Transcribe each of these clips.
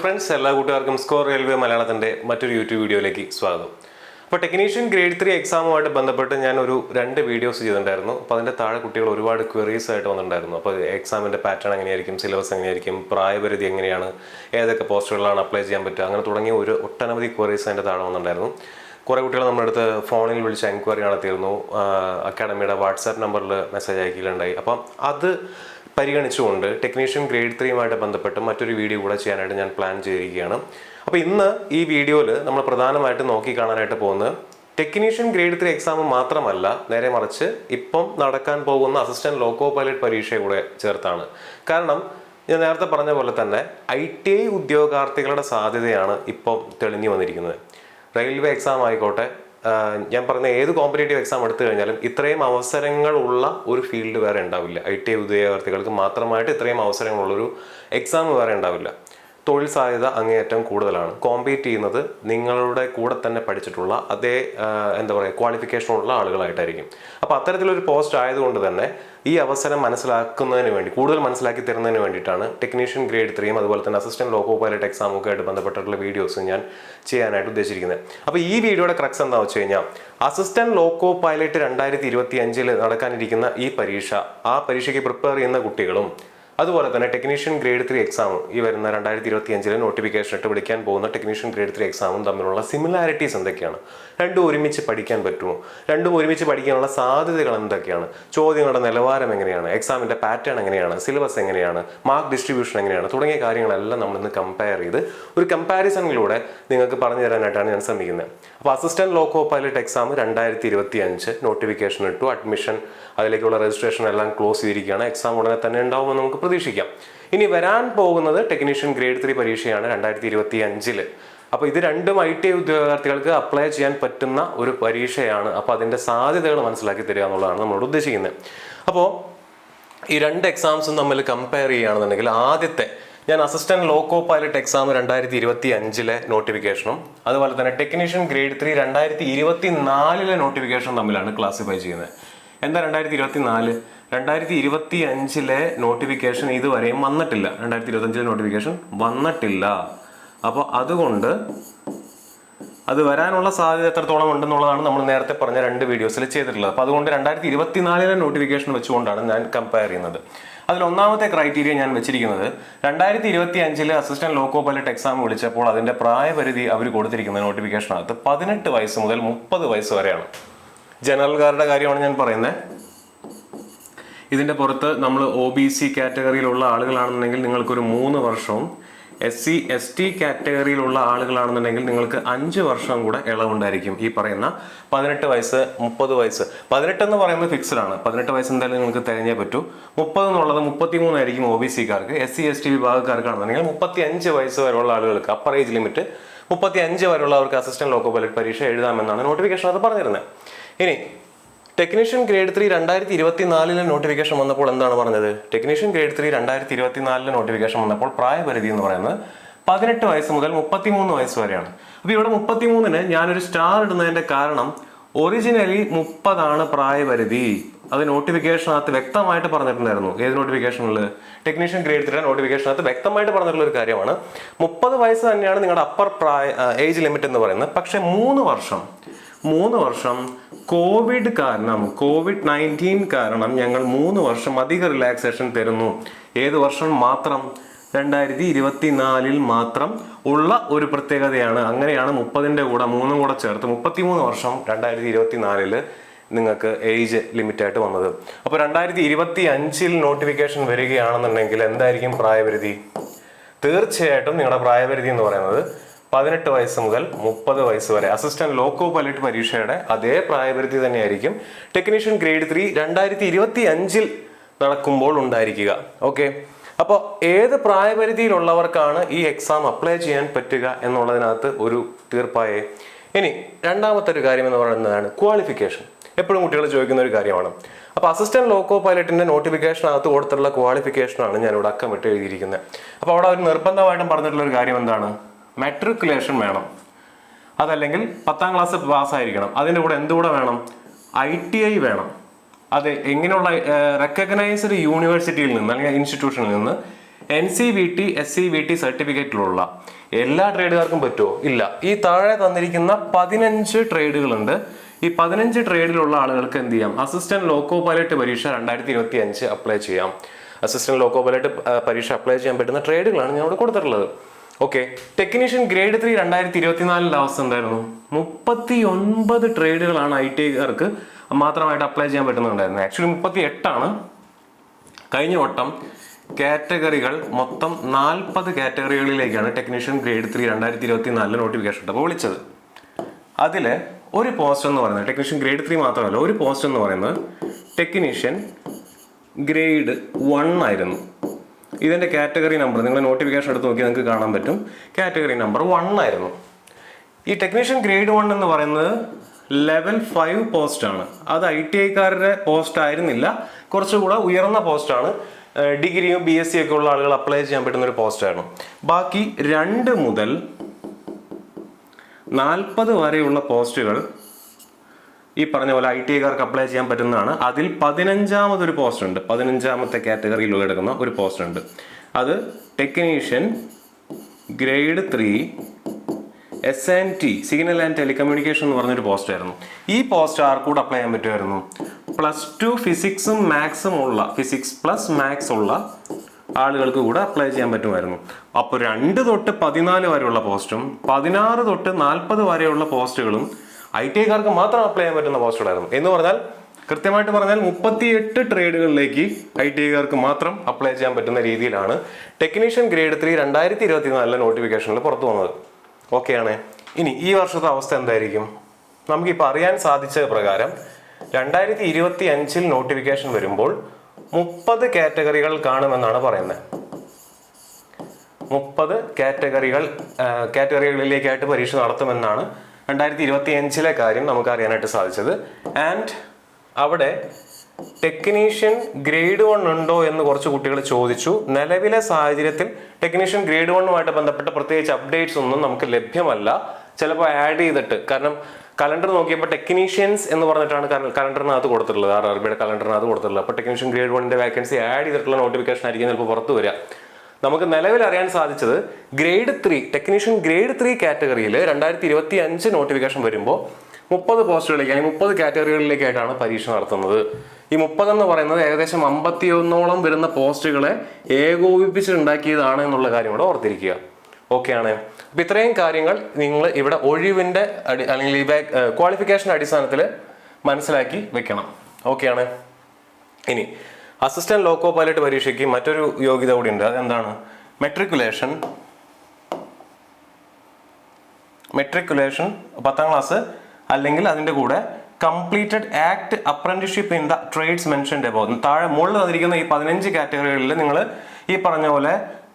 Friends എല്ലാ കൂട്ടുകാർക്കും score railway മലയാളത്തിന്റെ മറ്റൊരു യൂട്യൂബ് വീഡിയോയിലേക്ക് സ്വാഗതം. അപ്പോൾ ടെക്നീഷ്യൻ ഗ്രേഡ് ത്രീ എക്സാമുമായിട്ട് ബന്ധപ്പെട്ട് ഞാൻ ഒരു രണ്ട് വീഡിയോസ് ചെയ്തിട്ടുണ്ടായിരുന്നു. അപ്പോൾ അതിന്റെ താഴെ കുട്ടികൾ ഒരുപാട് ക്വറീസ് ആയിട്ട് വന്നിട്ടുണ്ടായിരുന്നു. അപ്പോൾ എക്സാമിന്റെ പാറ്റേൺ എങ്ങനെയായിരിക്കും സിലബസ് എങ്ങനെയായിരിക്കും പ്രായപരിധി എങ്ങനെയാണ് ഏതൊക്കെ പോസ്റ്റുകളിലാണ് അപ്ലൈ ചെയ്യാൻ പറ്റുക അങ്ങനെ തുടങ്ങിയ ഒരു ഒട്ടനവധി ക്വറീസ് അതിന്റെ താഴെ വന്നിട്ടുണ്ടായിരുന്നു. കുറേ കുട്ടികൾ നമ്മുടെ അടുത്ത് ഫോണിൽ വിളിച്ച് എൻക്വയറി നടത്തിയിരുന്നു. അക്കാഡമിയുടെ വാട്സാപ്പ് നമ്പറിൽ മെസ്സേജ് അയക്കുകയുണ്ടായി. അപ്പം അത് പരിഗണിച്ചുകൊണ്ട് ടെക്നീഷ്യൻ ഗ്രേഡ് ത്രീയുമായിട്ട് ബന്ധപ്പെട്ട് മറ്റൊരു വീഡിയോ കൂടെ ചെയ്യാനായിട്ട് ഞാൻ പ്ലാൻ ചെയ്തിരിക്കുകയാണ്. അപ്പോൾ ഇന്ന് ഈ വീഡിയോയിൽ നമ്മൾ പ്രധാനമായിട്ട് നോക്കി കാണാനായിട്ട് പോകുന്നത് ടെക്നീഷ്യൻ ഗ്രേഡ് ത്രീ എക്സാം മാത്രമല്ല നേരെ മറിച്ച് ഇപ്പം നടക്കാൻ പോകുന്ന അസിസ്റ്റന്റ് ലോക്കോ പൈലറ്റ് പരീക്ഷ കൂടെ ചേർത്താണ്. കാരണം ഞാൻ നേരത്തെ പറഞ്ഞ പോലെ തന്നെ ഐ ടി ഐ ഉദ്യോഗാർത്ഥികളുടെ സാധ്യതയാണ് ഇപ്പം തെളിഞ്ഞു വന്നിരിക്കുന്നത്. റെയിൽവേ എക്സാം ആയിക്കോട്ടെ ഞാൻ പറഞ്ഞ ഏത് കോമ്പറ്റേറ്റീവ് എക്സാം എടുത്തു കഴിഞ്ഞാലും ഇത്രയും അവസരങ്ങളുള്ള ഒരു ഫീൽഡ് വേറെ ഉണ്ടാവില്ല. ഐ ടി ഉദ്യോഗാർത്ഥികൾക്ക് മാത്രമായിട്ട് ഇത്രയും അവസരങ്ങളുള്ളൊരു എക്സാം വേറെ ഉണ്ടാവില്ല. തൊഴിൽ സാധ്യത അങ്ങേയറ്റം കൂടുതലാണ്. കോമ്പീറ്റ് ചെയ്യുന്നത് നിങ്ങളുടെ കൂടെ തന്നെ പഠിച്ചിട്ടുള്ള അതേ എന്താ പറയുക ക്വാളിഫിക്കേഷൻ ഉള്ള ആളുകളായിട്ടായിരിക്കും. അപ്പോൾ അത്തരത്തിലൊരു പോസ്റ്റ് ആയതുകൊണ്ട് തന്നെ ഈ അവസരം മനസ്സിലാക്കുന്നതിന് വേണ്ടി കൂടുതൽ മനസ്സിലാക്കി തരുന്നതിന് വേണ്ടിയിട്ടാണ് ടെക്നീഷ്യൻ ഗ്രേഡ് ത്രീയും അതുപോലെ തന്നെ അസിസ്റ്റന്റ് ലോക്കോ പൈലറ്റ് എക്സാമും ഒക്കെ ആയിട്ട് ബന്ധപ്പെട്ടിട്ടുള്ള വീഡിയോസ് ഞാൻ ചെയ്യാനായിട്ട് ഉദ്ദേശിക്കുന്നത്. അപ്പോൾ ഈ വീഡിയോയുടെ ക്രക്സ് എന്താണെന്ന് വെച്ച് കഴിഞ്ഞാൽ അസിസ്റ്റന്റ് ലോക്കോ പൈലറ്റ് രണ്ടായിരത്തി ഇരുപത്തി അഞ്ചിൽ നടക്കാനിരിക്കുന്ന ഈ പരീക്ഷ ആ പരീക്ഷയ്ക്ക് പ്രിപ്പയർ ചെയ്യുന്ന കുട്ടികളും അതുപോലെ തന്നെ ടെക്നീഷ്യൻ ഗ്രേഡ് ത്രീ എക്സാമും ഈ വരുന്ന രണ്ടായിരത്തി ഇരുപത്തി അഞ്ചിലെ നോട്ടിഫിക്കേഷൻ ഇട്ട് വിളിക്കാൻ പോകുന്ന ടെക്നീഷ്യൻ ഗ്രേഡ് ത്രീ എക്സാമും തമ്മിലുള്ള സിമിലാരിറ്റീസ് എന്തൊക്കെയാണ്? രണ്ടും ഒരുമിച്ച് പഠിക്കാൻ പറ്റുമോ? രണ്ടും ഒരുമിച്ച് പഠിക്കാനുള്ള സാധ്യതകൾ എന്തൊക്കെയാണ്? ചോദ്യങ്ങളുടെ നിലവാരം എങ്ങനെയാണ്? എക്സാമിന്റെ പാറ്റേൺ എങ്ങനെയാണ്? സിലബസ് എങ്ങനെയാണ്? മാർക്ക് ഡിസ്ട്രിബ്യൂഷൻ എങ്ങനെയാണ്? തുടങ്ങിയ കാര്യങ്ങളെല്ലാം നമ്മൾ ഇന്ന് കമ്പയർ ചെയ്ത് ഒരു കമ്പാരിസണിലൂടെ നിങ്ങൾക്ക് പറഞ്ഞു തരാനായിട്ടാണ് ഞാൻ ശ്രമിക്കുന്നത്. അപ്പോൾ അസിസ്റ്റന്റ് ലോക്കോ പൈലറ്റ് എക്സാം രണ്ടായിരത്തി ഇരുപത്തി അഞ്ച് നോട്ടിഫിക്കേഷൻ ഇട്ടു അഡ്മിഷൻ അതിലേക്കുള്ള രജിസ്ട്രേഷൻ എല്ലാം ക്ലോസ് ചെയ്തിരിക്കുകയാണ്. എക്സാം ഉടനെ തന്നെ ഉണ്ടാവുമെന്ന് നമുക്ക് പ്രതീക്ഷിക്കാം. ഇനി വരാൻ പോകുന്നത് ടെക്നീഷ്യൻ ഗ്രേഡ് ത്രീ പരീക്ഷയാണ് രണ്ടായിരത്തി ഇരുപത്തി അഞ്ചിൽ അപ്പോൾ ഇത് രണ്ടും ഐ ടി ഉദ്യോഗാർത്ഥികൾക്ക് അപ്ലൈ ചെയ്യാൻ പറ്റുന്ന ഒരു പരീക്ഷയാണ്. അപ്പോൾ അതിന്റെ സാധ്യതകൾ മനസ്സിലാക്കി തരിക എന്നുള്ളതാണ് നമ്മളോട് ഉദ്ദേശിക്കുന്നത്. അപ്പോൾ ഈ രണ്ട് എക്സാംസും തമ്മിൽ കമ്പയർ ചെയ്യുകയാണെന്നുണ്ടെങ്കിൽ ആദ്യത്തെ ഞാൻ അസിസ്റ്റന്റ് ലോക്കോ പൈലറ്റ് എക്സാം രണ്ടായിരത്തി ഇരുപത്തി അഞ്ചിലെ നോട്ടിഫിക്കേഷനും അതുപോലെ തന്നെ ടെക്നീഷ്യൻ ഗ്രേഡ് ത്രീ രണ്ടായിരത്തി ഇരുപത്തി നാലിലെ നോട്ടിഫിക്കേഷനും തമ്മിലാണ് ക്ലാസിഫൈ ചെയ്യുന്നത്. എന്താ രണ്ടായിരത്തി ഇരുപത്തി നാല് രണ്ടായിരത്തി ഇരുപത്തി അഞ്ചിലെ നോട്ടിഫിക്കേഷൻ ഇതുവരെയും വന്നിട്ടില്ല. രണ്ടായിരത്തി ഇരുപത്തി അഞ്ചിലെ നോട്ടിഫിക്കേഷൻ വന്നിട്ടില്ല. അപ്പോൾ അതുകൊണ്ട് അത് വരാനുള്ള സാധ്യത എത്രത്തോളം ഉണ്ടെന്നുള്ളതാണ് നമ്മൾ നേരത്തെ പറഞ്ഞ രണ്ട് വീഡിയോസിൽ ചെയ്തിട്ടുള്ളത്. അപ്പോൾ അതുകൊണ്ട് രണ്ടായിരത്തി ഇരുപത്തിനാലിലെ നോട്ടിഫിക്കേഷൻ വെച്ചുകൊണ്ടാണ് ഞാൻ കമ്പയർ ചെയ്യുന്നത്. അതിൽ ഒന്നാമത്തെ ക്രൈറ്റീരിയ ഞാൻ വെച്ചിരിക്കുന്നത് രണ്ടായിരത്തി ഇരുപത്തി അഞ്ചിൽ അസിസ്റ്റന്റ് ലോക്കോ പൈലറ്റ് എക്സാം വിളിച്ചപ്പോൾ അതിന്റെ പ്രായപരിധി അവർ കൊടുത്തിരിക്കുന്ന നോട്ടിഫിക്കേഷനകത്ത് പതിനെട്ട് വയസ്സ് മുതൽ മുപ്പത് വയസ്സ് വരെയാണ്. ജനറൽകാരുടെ കാര്യമാണ് ഞാൻ പറയുന്നത് ഇതിന്റെ പുറത്ത് നമ്മൾ ഒ ബി സി കാറ്റഗറിയിലുള്ള ആളുകളാണെന്നുണ്ടെങ്കിൽ നിങ്ങൾക്കൊരു മൂന്ന് വർഷവും എസ് സി എസ് ടി കാറ്റഗറിയിലുള്ള ആളുകളാണെന്നുണ്ടെങ്കിൽ നിങ്ങൾക്ക് അഞ്ച് വർഷം കൂടെ ഇളവുണ്ടായിരിക്കും. ഈ പറയുന്ന പതിനെട്ട് വയസ്സ് മുപ്പത് വയസ്സ്. പതിനെട്ട് എന്ന് പറയുന്നത് ഫിക്സഡ് ആണ്. പതിനെട്ട് വയസ്സ് എന്തായാലും നിങ്ങൾക്ക് തിരഞ്ഞേ പറ്റൂ. മുപ്പത് എന്നുള്ളത് മുപ്പത്തി മൂന്നായിരിക്കും ഒ ബി സിക്കാർക്ക് എസ് സി എസ് ടി വിഭാഗക്കാർക്കാണെന്നുണ്ടെങ്കിൽ മുപ്പത്തി അഞ്ച് വയസ്സ് വരെയുള്ള ആളുകൾക്ക് അപ്പർ ഏജ് ലിമിറ്റ് മുപ്പത്തി അഞ്ച് വരെയുള്ളവർക്ക് അസിസ്റ്റന്റ് ലോക്കോ പൈലറ്റ് പരീക്ഷ എഴുതാമെന്നാണ് നോട്ടിഫിക്കേഷൻ അത് പറഞ്ഞിരുന്നത് ഇനി ടെക്നീഷ്യൻ ഗ്രേഡ് ത്രീ രണ്ടായിരത്തി ഇരുപത്തി നാലിലെ നോട്ടിഫിക്കേഷൻ വന്നപ്പോൾ എന്താണ് പറഞ്ഞത്? ടെക്നീഷ്യൻ ഗ്രേഡ് ത്രീ രണ്ടായിരത്തി ഇരുപത്തി നാലിലെ നോട്ടിഫിക്കേഷൻ വന്നപ്പോൾ പ്രായപരിധി എന്ന് പറയുന്നത് പതിനെട്ട് വയസ്സ് മുതൽ മുപ്പത്തിമൂന്ന് വയസ്സ് വരെയാണ്. അപ്പോൾ ഇവിടെ മുപ്പത്തിമൂന്നിന് ഞാനൊരു സ്റ്റാർ ഇടുന്നതിന്റെ കാരണം ഒറിജിനലി മുപ്പതാണ് പ്രായപരിധി. അത് നോട്ടിഫിക്കേഷനകത്ത് വ്യക്തമായിട്ട് പറഞ്ഞിട്ടുണ്ടായിരുന്നു. ഏത് നോട്ടിഫിക്കേഷനിൽ ടെക്നീഷ്യൻ ഗ്രേഡ് ത്രീയുടെ നോട്ടിഫിക്കേഷനകത്ത് വ്യക്തമായിട്ട് പറഞ്ഞിട്ടുള്ള ഒരു കാര്യമാണ്. മുപ്പത് വയസ്സ് തന്നെയാണ് നിങ്ങളുടെ അപ്പർ പ്രായ ഏജ് ലിമിറ്റ് എന്ന് പറയുന്നത്. പക്ഷേ മൂന്ന് വർഷം മൂന്ന് വർഷം കോവിഡ് കാരണം കോവിഡ് നയന്റീൻ കാരണം ഞങ്ങൾ മൂന്ന് വർഷം അധിക റിലാക്സേഷൻ തരുന്നു. ഏത് വർഷം മാത്രം? രണ്ടായിരത്തി ഇരുപത്തിനാലിൽ മാത്രം ഉള്ള ഒരു പ്രത്യേകതയാണ്. അങ്ങനെയാണ് മുപ്പതിന്റെ കൂടെ മൂന്നും കൂടെ ചേർത്ത് മുപ്പത്തിമൂന്ന് വർഷം രണ്ടായിരത്തി ഇരുപത്തിനാലിൽ നിങ്ങൾക്ക് ഏജ് ലിമിറ്റായിട്ട് വന്നത്. അപ്പോൾ രണ്ടായിരത്തി ഇരുപത്തി അഞ്ചിൽ നോട്ടിഫിക്കേഷൻ വരികയാണെന്നുണ്ടെങ്കിൽ എന്തായിരിക്കും പ്രായപരിധി? തീർച്ചയായിട്ടും നിങ്ങളുടെ പ്രായപരിധി എന്ന് പറയുന്നത് പതിനെട്ട് വയസ്സ് മുതൽ മുപ്പത് വയസ്സ് വരെ അസിസ്റ്റന്റ് ലോക്കോ പൈലറ്റ് പരീക്ഷയുടെ അതേ പ്രായപരിധി തന്നെയായിരിക്കും. ടെക്നീഷ്യൻ ഗ്രേഡ് ത്രീ രണ്ടായിരത്തി ഇരുപത്തി അഞ്ചിൽ നടക്കുമ്പോൾ ഉണ്ടായിരിക്കുക. ഓക്കെ അപ്പോൾ ഏത് പ്രായപരിധിയിലുള്ളവർക്കാണ് ഈ എക്സാം അപ്ലൈ ചെയ്യാൻ പറ്റുക എന്നുള്ളതിനകത്ത് ഒരു തീർപ്പായേ? ഇനി രണ്ടാമത്തെ ഒരു കാര്യം എന്ന് പറയുന്നതാണ് ക്വാളിഫിക്കേഷൻ എപ്പോഴും കുട്ടികൾ ചോദിക്കുന്ന ഒരു കാര്യമാണ്. അപ്പോൾ അസിസ്റ്റന്റ് ലോക്കോ പൈലറ്റിന്റെ നോട്ടിഫിക്കേഷനകത്ത് കൊടുത്തിട്ടുള്ള ക്വാളിഫിക്കേഷനാണ് ഞാനിവിടെ അക്കമിട്ട് എഴുതിയിരിക്കുന്നത്. അപ്പോൾ അവിടെ അവർ നിർബന്ധമായിട്ടും പറഞ്ഞിട്ടുള്ള ഒരു കാര്യം എന്താണ്? മെട്രിക്കുലേഷൻ വേണം. അതല്ലെങ്കിൽ പത്താം ക്ലാസ് പാസ്സായിരിക്കണം. അതിന്റെ കൂടെ എന്തുകൂടെ വേണം? ഐ ടി ഐ വേണം. അത് എങ്ങനെയുള്ള റെക്കഗ്നൈസ്ഡ് യൂണിവേഴ്സിറ്റിയിൽ നിന്ന് അല്ലെങ്കിൽ ഇൻസ്റ്റിറ്റ്യൂഷനിൽ നിന്ന് N C V T S C V T സർട്ടിഫിക്കറ്റിലുള്ള എല്ലാ ട്രേഡുകാർക്കും പറ്റുമോ ഇല്ല. ഈ താഴെ തന്നിരിക്കുന്ന പതിനഞ്ച് ട്രേഡുകളുണ്ട് ഈ പതിനഞ്ച് ട്രേഡിലുള്ള ആളുകൾക്ക് എന്ത് ചെയ്യാം? അസിസ്റ്റന്റ് ലോക്കോ പൈലറ്റ് പരീക്ഷ രണ്ടായിരത്തി ഇരുപത്തി അഞ്ച് അപ്ലൈ ചെയ്യാം. അസിസ്റ്റന്റ് ലോക്കോ പൈലറ്റ് പരീക്ഷ അപ്ലൈ ചെയ്യാൻ പറ്റുന്ന ട്രേഡുകളാണ് ഞാൻ ഇവിടെ കൊടുത്തിട്ടുള്ളത്. ഓക്കെ ടെക്നീഷ്യൻ ഗ്രേഡ് ത്രീ രണ്ടായിരത്തി ഇരുപത്തിനാലിന്റെ അവസ്ഥ എന്തായിരുന്നു? മുപ്പത്തി ഒൻപത് ട്രേഡുകളാണ് ഐ ടി ഐക്കാർക്ക് മാത്രമായിട്ട് അപ്ലൈ ചെയ്യാൻ പറ്റുന്നുണ്ടായിരുന്നത് ആക്ച്വലി മുപ്പത്തി എട്ടാണ് കഴിഞ്ഞ വട്ടം കാറ്റഗറികൾ മൊത്തം നാൽപ്പത് കാറ്റഗറികളിലേക്കാണ് ടെക്നീഷ്യൻ ഗ്രേഡ് ത്രീ രണ്ടായിരത്തി ഇരുപത്തി നാലിൽ നോട്ടിഫിക്കേഷൻ ഇട്ടപ്പോൾ വിളിച്ചത്. അതിൽ ഒരു പോസ്റ്റ് എന്ന് പറയുന്നത് ടെക്നീഷ്യൻ ഗ്രേഡ് ത്രീ മാത്രമല്ല ഒരു പോസ്റ്റ് എന്ന് പറയുന്നത് ടെക്നീഷ്യൻ ഗ്രേഡ് വൺ ആയിരുന്നു. ഇതിന്റെ കാറ്റഗറി നമ്പർ നിങ്ങൾ നോട്ടിഫിക്കേഷൻ എടുത്ത് നോക്കിയാൽ നിങ്ങൾക്ക് കാണാൻ പറ്റും. കാറ്റഗറി നമ്പർ വൺ ആയിരുന്നു. ഈ ടെക്നീഷ്യൻ ഗ്രേഡ് വൺ എന്ന് പറയുന്നത് ലെവൽ ഫൈവ് പോസ്റ്റാണ് അത് ഐ ടി ഐക്കാരുടെ പോസ്റ്റ് ആയിരുന്നില്ല. കുറച്ചുകൂടെ ഉയർന്ന പോസ്റ്റാണ് ഡിഗ്രിയും ബി എസ് സി ഒക്കെ ഉള്ള ആളുകൾ അപ്ലൈ ചെയ്യാൻ പറ്റുന്ന ഒരു പോസ്റ്റായിരുന്നു ബാക്കി രണ്ട് മുതൽ നാൽപ്പത് വരെയുള്ള പോസ്റ്റുകൾ ഈ പറഞ്ഞ പോലെ ഐ ടി ഐക്കാർക്ക് അപ്ലൈ ചെയ്യാൻ പറ്റുന്നതാണ്. അതിൽ പതിനഞ്ചാമതൊരു പോസ്റ്റ് ഉണ്ട്. പതിനഞ്ചാമത്തെ കാറ്റഗറിയിൽ കിടക്കുന്ന ഒരു പോസ്റ്റ് ഉണ്ട്. അത് technician grade three S N T signal and telecommunication എന്ന് പറഞ്ഞൊരു പോസ്റ്റ് ആയിരുന്നു. ഈ പോസ്റ്റ് ആർക്കൂടെ അപ്ലൈ ചെയ്യാൻ പറ്റുമായിരുന്നു? പ്ലസ് ടു ഫിസിക്സും മാത്സും ഉള്ള ഫിസിക്സ് പ്ലസ് മാത്സ് ഉള്ള ആളുകൾക്ക് കൂടെ അപ്ലൈ ചെയ്യാൻ പറ്റുമായിരുന്നു. അപ്പോൾ രണ്ട് തൊട്ട് പതിനാല് വരെയുള്ള പോസ്റ്റും പതിനാറ് തൊട്ട് നാൽപ്പത് വരെയുള്ള പോസ്റ്റുകളും ഐ ടി ഐക്കാർക്ക് മാത്രം അപ്ലൈ ചെയ്യാൻ പറ്റുന്ന പോസ്റ്റുകളായിരുന്നു എന്ന് പറഞ്ഞാൽ കൃത്യമായിട്ട് പറഞ്ഞാൽ മുപ്പത്തിയെട്ട് ട്രേഡുകളിലേക്ക് ഐ ടി ഐക്കാർക്ക് മാത്രം അപ്ലൈ ചെയ്യാൻ പറ്റുന്ന രീതിയിലാണ് ടെക്നീഷ്യൻ ഗ്രേഡ് ത്രീ രണ്ടായിരത്തി ഇരുപത്തി നാലിലെ നോട്ടിഫിക്കേഷനിൽ പുറത്തു വന്നത്. ഓക്കെയാണ് ഇനി ഈ വർഷത്തെ അവസ്ഥ എന്തായിരിക്കും? നമുക്കിപ്പോൾ അറിയാൻ സാധിച്ച പ്രകാരം രണ്ടായിരത്തി ഇരുപത്തി അഞ്ചിൽ നോട്ടിഫിക്കേഷൻ വരുമ്പോൾ മുപ്പത് കാറ്റഗറികൾ കാണുമെന്നാണ് പറയുന്നത്. മുപ്പത് കാറ്റഗറികൾ കാറ്റഗറികളിലേക്കായിട്ട് പരീക്ഷ നടത്തുമെന്നാണ് രണ്ടായിരത്തി ഇരുപത്തി അഞ്ചിലെ കാര്യം നമുക്ക് അറിയാനായിട്ട് സാധിച്ചത്. ആൻഡ് അവിടെ ടെക്നീഷ്യൻ ഗ്രേഡ് വൺ ഉണ്ടോ എന്ന് കുറച്ച് കുട്ടികൾ ചോദിച്ചു. നിലവിലെ സാഹചര്യത്തിൽ ടെക്നീഷ്യൻ ഗ്രേഡ് വണ്ണുമായിട്ട് ബന്ധപ്പെട്ട പ്രത്യേകിച്ച് അപ്ഡേറ്റ്സ് ഒന്നും നമുക്ക് ലഭ്യമല്ല. ചിലപ്പോൾ ആഡ് ചെയ്തിട്ട്. കാരണം കലണ്ടർ നോക്കിയപ്പോൾ ടെക്നീഷ്യൻസ് എന്ന് പറഞ്ഞിട്ടാണ് കലണ്ടറിനകത്ത് കൊടുത്തിട്ടുള്ളത്. ആർ ആർ ബിയുടെ കലണ്ടറിനകത്ത് കൊടുത്തിട്ടുള്ളത്. അപ്പോൾ ടെക്നീഷ്യൻ ഗ്രേഡ് വണ്ണിന്റെ വേക്കൻസി ആഡ് ചെയ്തിട്ടുള്ള നോട്ടിഫിക്കേഷൻ ആയിരിക്കും ചിലപ്പോൾ പുറത്ത് വരിക. നമുക്ക് നിലവിൽ അറിയാൻ സാധിച്ചത് grade three technician grade three കാറ്റഗറിയിൽ രണ്ടായിരത്തി ഇരുപത്തി അഞ്ച് നോട്ടിഫിക്കേഷൻ വരുമ്പോൾ മുപ്പത് പോസ്റ്റുകളിലേക്ക് അല്ലെങ്കിൽ മുപ്പത് കാറ്റഗറികളിലേക്കായിട്ടാണ് പരീക്ഷ നടത്തുന്നത്. ഈ മുപ്പത് എന്ന് പറയുന്നത് ഏകദേശം അമ്പത്തിയൊന്നോളം വരുന്ന പോസ്റ്റുകളെ ഏകോപിപ്പിച്ചിട്ടുണ്ടാക്കിയതാണ് എന്നുള്ള കാര്യം കൂടെ ഓർത്തിരിക്കുക. ഓക്കെയാണ് അപ്പം ഇത്രയും കാര്യങ്ങൾ നിങ്ങൾ ഇവിടെ ഒഴിവിന്റെ അടി അല്ലെങ്കിൽ ഈ ക്വാളിഫിക്കേഷൻ അടിസ്ഥാനത്തിൽ മനസ്സിലാക്കി വെക്കണം. ഓക്കെയാണ് ഇനി അസിസ്റ്റന്റ് ലോക്കോ പൈലറ്റ് പരീക്ഷയ്ക്ക് മറ്റൊരു യോഗ്യത കൂടി ഉണ്ട് അതെന്താണ്? മെട്രിക്കുലേഷൻ മെട്രിക്കുലേഷൻ പത്താം ക്ലാസ് അല്ലെങ്കിൽ അതിന്റെ കൂടെ completed act apprenticeship in the trades mentioned above താഴെ മുകളിൽ തന്നിരിക്കുന്ന ഈ പതിനഞ്ച് കാറ്റഗറികളിൽ നിങ്ങൾ ഈ പറഞ്ഞ പോലെ